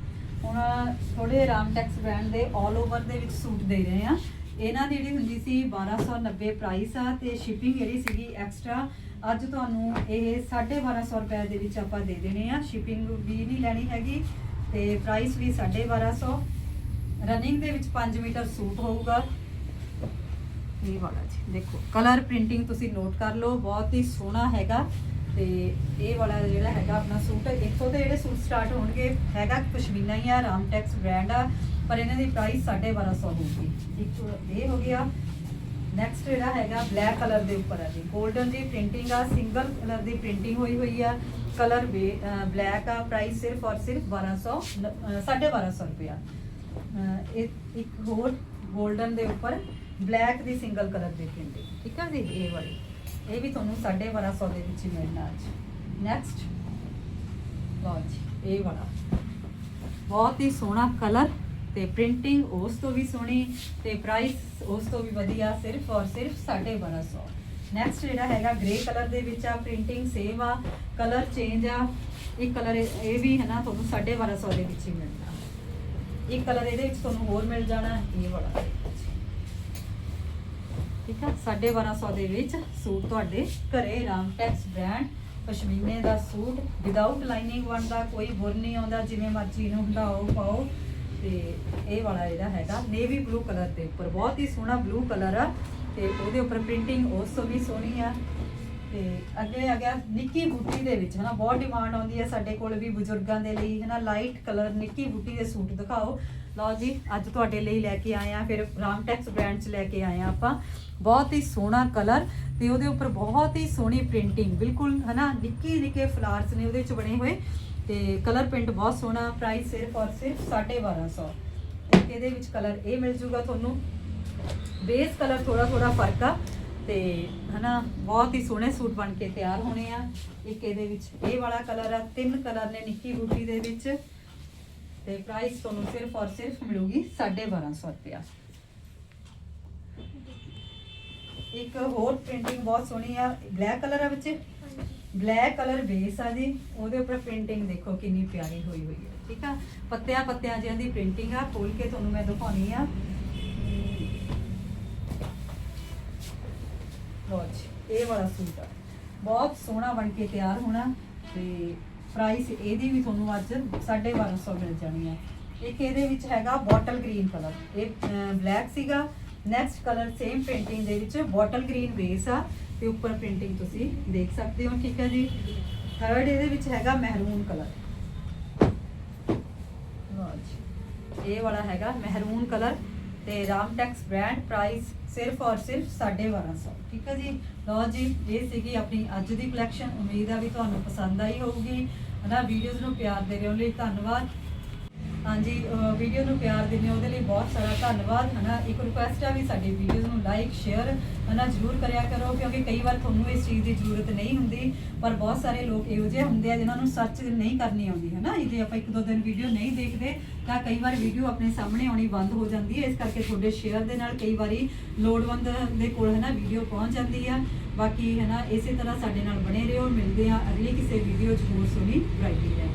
ਹੁਣ ਥੋੜੇ ਰਾਮਟੈਕਸ ਬ੍ਰਾਂਡ ਦੇ 올 ਓਵਰ ਦੇ ਵਿੱਚ ਸੂਟ ਦੇ ਰਹੇ ਆ ਇਹਨਾਂ ਦੀ ਜਿਹੜੀ ਹੁੰਦੀ ਸੀ 1290 ਪ੍ਰਾਈਸ ਆ ਤੇ ਸ਼ਿਪਿੰਗ ਜਿਹੜੀ ਸੀਗੀ ਐਕਸਟਰਾ ਅੱਜ ਤੁਹਾਨੂੰ ਇਹ 1250 ਰੁਪਏ ਦੇ ਵਿੱਚ ਆਪਾਂ ਦੇ ਦੇਣੇ ਆ। ਸ਼ਿਪਿੰਗ ਵੀ ਨਹੀਂ ਲੈਣੀ ਹੈਗੀ ਤੇ ਪ੍ਰਾਈਸ ਵੀ 1250 ਰਨਿੰਗ ਦੇ ਵਿੱਚ 5 ਮੀਟਰ ਸੂਟ ਹੋਊਗਾ। ਇਹ ਵਾਲਾ ਜੀ, ਦੇਖੋ ਕਲਰ ਪ੍ਰਿੰਟਿੰਗ ਤੁਸੀਂ ਨੋਟ ਕਰ ਲਓ, ਬਹੁਤ ਹੀ ਸੋਹਣਾ ਹੈਗਾ। ਤੇ ਇਹ ਵਾਲਾ ਜਿਹੜਾ ਹੈਗਾ ਆਪਣਾ ਸੂਟ ਇੱਥੋਂ ਦੇ ਜਿਹੜੇ ਸੂਟ ਸਟਾਰਟ ਹੋਣਗੇ, ਹੈਗਾ ਪਸ਼ਮੀਨਾ ਹੀ ਆ, ਰਾਮਟੈਕਸ ਬ੍ਰਾਂਡ ਆ, ਪਰ ਇਹਨਾਂ ਦੀ ਪ੍ਰਾਈਸ 1250 ਹੋਊਗੀ। ਇੱਕ ਇਹ ਹੋ ਗਿਆ। ਨੈਕਸਟ ਜਿਹੜਾ ਹੈਗਾ ਬਲੈਕ ਕਲਰ ਦੇ ਉੱਪਰ ਆ ਜੀ। 골ਡਨ ਦੀ ਪ੍ਰਿੰਟਿੰਗ ਆ ਸਿੰਗਲ ਕਲਰ ਦੀ ਪ੍ਰਿੰਟਿੰਗ ਹੋਈ ਹੋਈ ਆ। ਕਲਰ ਬਲੈਕ ਆ ਪ੍ਰਾਈਸ ਸਿਰਫ ਔਰ ਸਿਰਫ 1200 ਨ- ਅਹ 1250 ਰੁਪਇਆ। ਇਹ ਇੱਕ ਹੋਰ 골ਡਨ ਦੇ ਉੱਪਰ ਬਲੈਕ ਦੀ ਸਿੰਗਲ ਕਲਰ ਦੀ ਪ੍ਰਿੰਟਿੰਗ ਠੀਕ ਆ ਜੀ, ਇਹ ਵਾਲੀ। ਇਹ ਵੀ ਤੁਹਾਨੂੰ 1250 ਦੇ ਵਿੱਚ ਹੀ ਮਿਲਣਾ ਅੱਜ। ਨੈਕਸਟ ਲਓ ਜੀ, ਇਹ ਵਾਲਾ। ਬਹੁਤ ਹੀ ਸੋਹਣਾ ਕਲਰ ਤੇ ਪ੍ਰਿੰਟਿੰਗ ਉਸ ਤੋਂ ਵੀ ਸੋਹਣੀ ਤੇ ਪ੍ਰਾਈਸ ਉਸ ਤੋਂ ਵੀ ਵਧੀਆ ਸਿਰਫ ਔਰ ਸਿਰਫ 1250 ਨੈਕਸਟ ਜਿਹੜਾ ਹੈਗਾ ਗ੍ਰੇ ਕਲਰ ਦੇ ਵਿੱਚ ਆ ਪ੍ਰਿੰਟਿੰਗ ਸੇਮ ਆ ਕਲਰ ਚੇਂਜ ਆ। ਇਹ ਕਲਰ ਇਹ ਵੀ ਹੈ ਨਾ, ਤੁਹਾਨੂੰ 1250 ਦੇ ਵਿੱਚ ਹੀ ਮਿਲਣਾ। ਇੱਕ ਕਲਰ ਇਹਦੇ ਵਿੱਚ ਤੁਹਾਨੂੰ ਹੋਰ ਮਿਲ ਜਾਣਾ, ਇਹ ਵਾਲਾ। ਠੀਕ ਆ? 1250 ਦੇ ਵਿੱਚ ਸੂਟ ਤੁਹਾਡੇ ਘਰੇ ਰਾਮਟੈਕਸ ਬ੍ਰਾਂਡ। ਪਸ਼ਮੀਨੇ ਦਾ ਸੂਟ ਵਿਦਆਊਟ ਲਾਈਨਿੰਗ ਬਣਦਾ, ਕੋਈ ਬੁਰ ਨਹੀਂ ਆਉਂਦਾ, ਜਿਵੇਂ ਮਰਜ਼ੀ ਨੂੰ ਹੰਡਾਓ ਪਾਓ। ਤੇ ਇਹ ਵਾਲਾ ਜਿਹੜਾ ਹੈਗਾ ਨੇਵੀ ਬਲੂ ਕਲਰ ਦੇ ਉੱਪਰ। ਬਹੁਤ ਹੀ ਸੋਹਣਾ ਬਲੂ ਕਲਰ ਆ ਤੇ ਉਹਦੇ ਉੱਪਰ ਪ੍ਰਿੰਟਿੰਗ ਉਸ ਤੋਂ ਵੀ ਸੋਹਣੀ ਆ। ਤੇ ਅੱਗੇ ਆ ਗਿਆ ਨਿੱਕੀ ਬੂਟੀ ਦੇ ਵਿੱਚ ਹਨਾ, ਬਹੁਤ ਡਿਮਾਂਡ ਆਉਂਦੀ ਹੈ ਸਾਡੇ ਕੋਲ ਵੀ ਬਜ਼ੁਰਗਾਂ ਦੇ ਲਈ, ਹਨਾ ਲਾਈਟ ਕਲਰ ਨਿੱਕੀ ਬੂਟੀ ਦੇ ਸੂਟ ਦਿਖਾਓ। ਲਓ ਜੀ, ਅੱਜ ਤੁਹਾਡੇ ਲਈ ਲੈ ਕੇ ਆਏ ਆ ਫਿਰ ਰਾਮਟੈਕਸ ਬ੍ਰਾਂਡ ਚ ਲੈ ਕੇ ਆਏ ਆ ਆਪਾਂ। ਬਹੁਤ ਹੀ ਸੋਹਣਾ ਕਲਰ ਤੇ ਉਹਦੇ ਉੱਪਰ ਬਹੁਤ ਹੀ ਸੋਹਣੀ ਪ੍ਰਿੰਟਿੰਗ, ਬਿਲਕੁਲ ਹਨਾ, ਨਿੱਕੀ ਨਿੱਕੇ ਫਲਾਰਸ ਨੇ ਉਹਦੇ 'ਚ ਬਣੇ ਹੋਏ। ਤੇ ਕਲਰ ਪ੍ਰਿੰਟ ਬਹੁਤ ਸੋਹਣਾ ਪ੍ਰਾਈਸ ਸਿਰਫ ਔਰ ਸਿਰਫ 1250 ਇੱਕ ਇਹਦੇ ਵਿੱਚ ਕਲਰ ਇਹ ਮਿਲ ਜੂਗਾ ਤੁਹਾਨੂੰ। ਬੇਸ ਕਲਰ ਥੋੜਾ ਥੋੜਾ ਫ਼ਰਕ ਆ ਤੇ ਹਨਾ, ਬਹੁਤ ਹੀ ਸੋਹਣੇ ਸੂਟ ਬਣ ਕੇ ਤਿਆਰ ਹੋਣੇ ਆ। ਇੱਕ ਇਹਦੇ ਵਿੱਚ ਇਹ ਵਾਲਾ ਕਲਰ ਆ, ਤਿੰਨ ਕਲਰ ਨੇ ਨਿੱਕੀ ਬੂਟੀ ਦੇ ਵਿੱਚ। ਤੇ ਪ੍ਰਾਈਸ ਤੁਹਾਨੂੰ ਸਿਰਫ ਔਰ ਸਿਰਫ ਮਿਲੂਗੀ 1250 ਰੁਪਿਆ ਇੱਕ ਹੋਰ ਪ੍ਰਿੰਟਿੰਗ ਬਹੁਤ ਸੋਹਣੀ ਆ ਬਲੈਕ ਕਲਰ ਆ ਵਿੱਚ ਬਲੈਕ ਕਲਰ ਬੇਸ ਆ ਜੀ ਉਹਦੇ ਉੱਪਰ ਪ੍ਰਿੰਟਿੰਗ ਦੇਖੋ ਕਿੰਨੀ ਪਿਆਰੀ ਹੋਈ ਹੋਈ ਹੈ ਠੀਕ ਆ? ਪੱਤਿਆਂ ਪੱਤਿਆਂ ਜਿਹਾਂ ਦੀ ਪ੍ਰਿੰਟਿੰਗ ਆ ਖੋਲ ਕੇ ਤੁਹਾਨੂੰ ਮੈਂ ਦਿਖਾਉਣੀ ਆ। ਜੀ ਇਹ ਵਾਲਾ ਸੂਟ ਆ। ਬਹੁਤ ਸੋਹਣਾ ਬਣ ਕੇ ਤਿਆਰ ਹੋਣਾ ਤੇ ਪ੍ਰਾਈਸ ਇਹਦੀ ਵੀ ਤੁਹਾਨੂੰ ਅੱਜ 1250 ਮਿਲ ਜਾਣੀ ਹੈ। ਇੱਕ ਇਹਦੇ ਵਿੱਚ ਹੈਗਾ ਬੋਟਲ ਗ੍ਰੀਨ ਕਲਰ ਇਹ ਬਲੈਕ ਸੀਗਾ। ਨੈਕਸਟ ਕਲਰ ਸੇਮ ਪ੍ਰਿੰਟਿੰਗ ਦੇ ਵਿੱਚ ਬੋਟਲ ਗ੍ਰੀਨ ਬੇਸ ਆ। ਤੇ ਉੱਪਰ ਪ੍ਰਿੰਟਿੰਗ ਤੁਸੀਂ ਦੇਖ ਸਕਦੇ ਹੋ, ਠੀਕ ਹੈ ਜੀ। ਥਰਡ ਇਹਦੇ ਵਿੱਚ ਹੈਗਾ ਮਹਿਰੂਨ ਕਲਰ ਲਓ ਜੀ। ਇਹ ਵਾਲਾ ਹੈਗਾ ਮਹਿਰੂਨ ਕਲਰ ਤੇ ਰਾਮਟੈਕਸ ਬ੍ਰਾਂਡ ਪ੍ਰਾਈਸ ਸਿਰਫ ਔਰ ਸਿਰਫ 1250 ਠੀਕ ਹੈ ਜੀ। ਲਓ ਜੀ, ਇਹ ਸੀਗੀ ਆਪਣੀ ਅੱਜ ਦੀ ਕਲੈਕਸ਼ਨ ਉਮੀਦ ਆ ਵੀ ਤੁਹਾਨੂੰ ਪਸੰਦ ਆਈ ਹੋਊਗੀ। ਹਨਾ ਵੀਡੀਓਜ਼ ਨੂੰ ਪਿਆਰ ਦੇ ਰਹੇ ਹੋ ਲਈ ਧੰਨਵਾਦ। ਹਾਂਜੀ ਵੀਡੀਓ ਨੂੰ ਪਿਆਰ ਦਿੰਦੇ ਹੋ ਉਹਦੇ ਲਈ ਬਹੁਤ ਸਾਰਾ ਧੰਨਵਾਦ ਹਨਾ ਇੱਕ ਰਿਕੁਐਸਟ ਆ ਵੀ ਸਾਡੀ ਵੀਡੀਓਜ਼ ਨੂੰ ਲਾਈਕ ਸ਼ੇਅਰ ਹਨਾ ਜ਼ਰੂਰ ਕਰਿਆ ਕਰੋ, ਕਿਉਂਕਿ ਕਈ ਵਾਰ ਤੁਹਾਨੂੰ ਇਸ ਚੀਜ਼ ਦੀ ਜ਼ਰੂਰਤ ਨਹੀਂ ਹੁੰਦੀ, ਪਰ ਬਹੁਤ ਸਾਰੇ ਲੋਕ ਇਹੋ ਜਿਹੇ ਹੁੰਦੇ ਆ ਜਿਨ੍ਹਾਂ ਨੂੰ ਸਰਚ ਨਹੀਂ ਕਰਨੀ ਆਉਂਦੀ ਹਨਾ ਜੇ ਆਪਾਂ ਇੱਕ ਦੋ ਦਿਨ ਵੀਡੀਓ ਨਹੀਂ ਦੇਖਦੇ, ਤਾਂ ਕਈ ਵਾਰ ਵੀਡੀਓ ਆਪਣੇ ਸਾਹਮਣੇ ਆਉਣੀ ਬੰਦ ਹੋ ਜਾਂਦੀ ਹੈ। ਇਸ ਕਰਕੇ ਤੁਹਾਡੇ ਸ਼ੇਅਰ ਦੇ ਨਾਲ ਕਈ ਵਾਰੀ ਲੋੜਵੰਦ ਦੇ ਕੋਲ ਹਨਾ ਵੀਡੀਓ ਪਹੁੰਚ ਜਾਂਦੀ ਆ। ਬਾਕੀ ਹੈ ਨਾ, ਇਸੇ ਤਰ੍ਹਾਂ ਸਾਡੇ ਨਾਲ ਬਣੇ ਰਹੋ, ਮਿਲਦੇ ਆ ਅਗਲੀ ਕਿਸੇ ਵੀਡੀਓ 'ਚ ਹੋਰ ਸੋਹਣੀ ਵੈਰਾਈਟੀ ਲੈ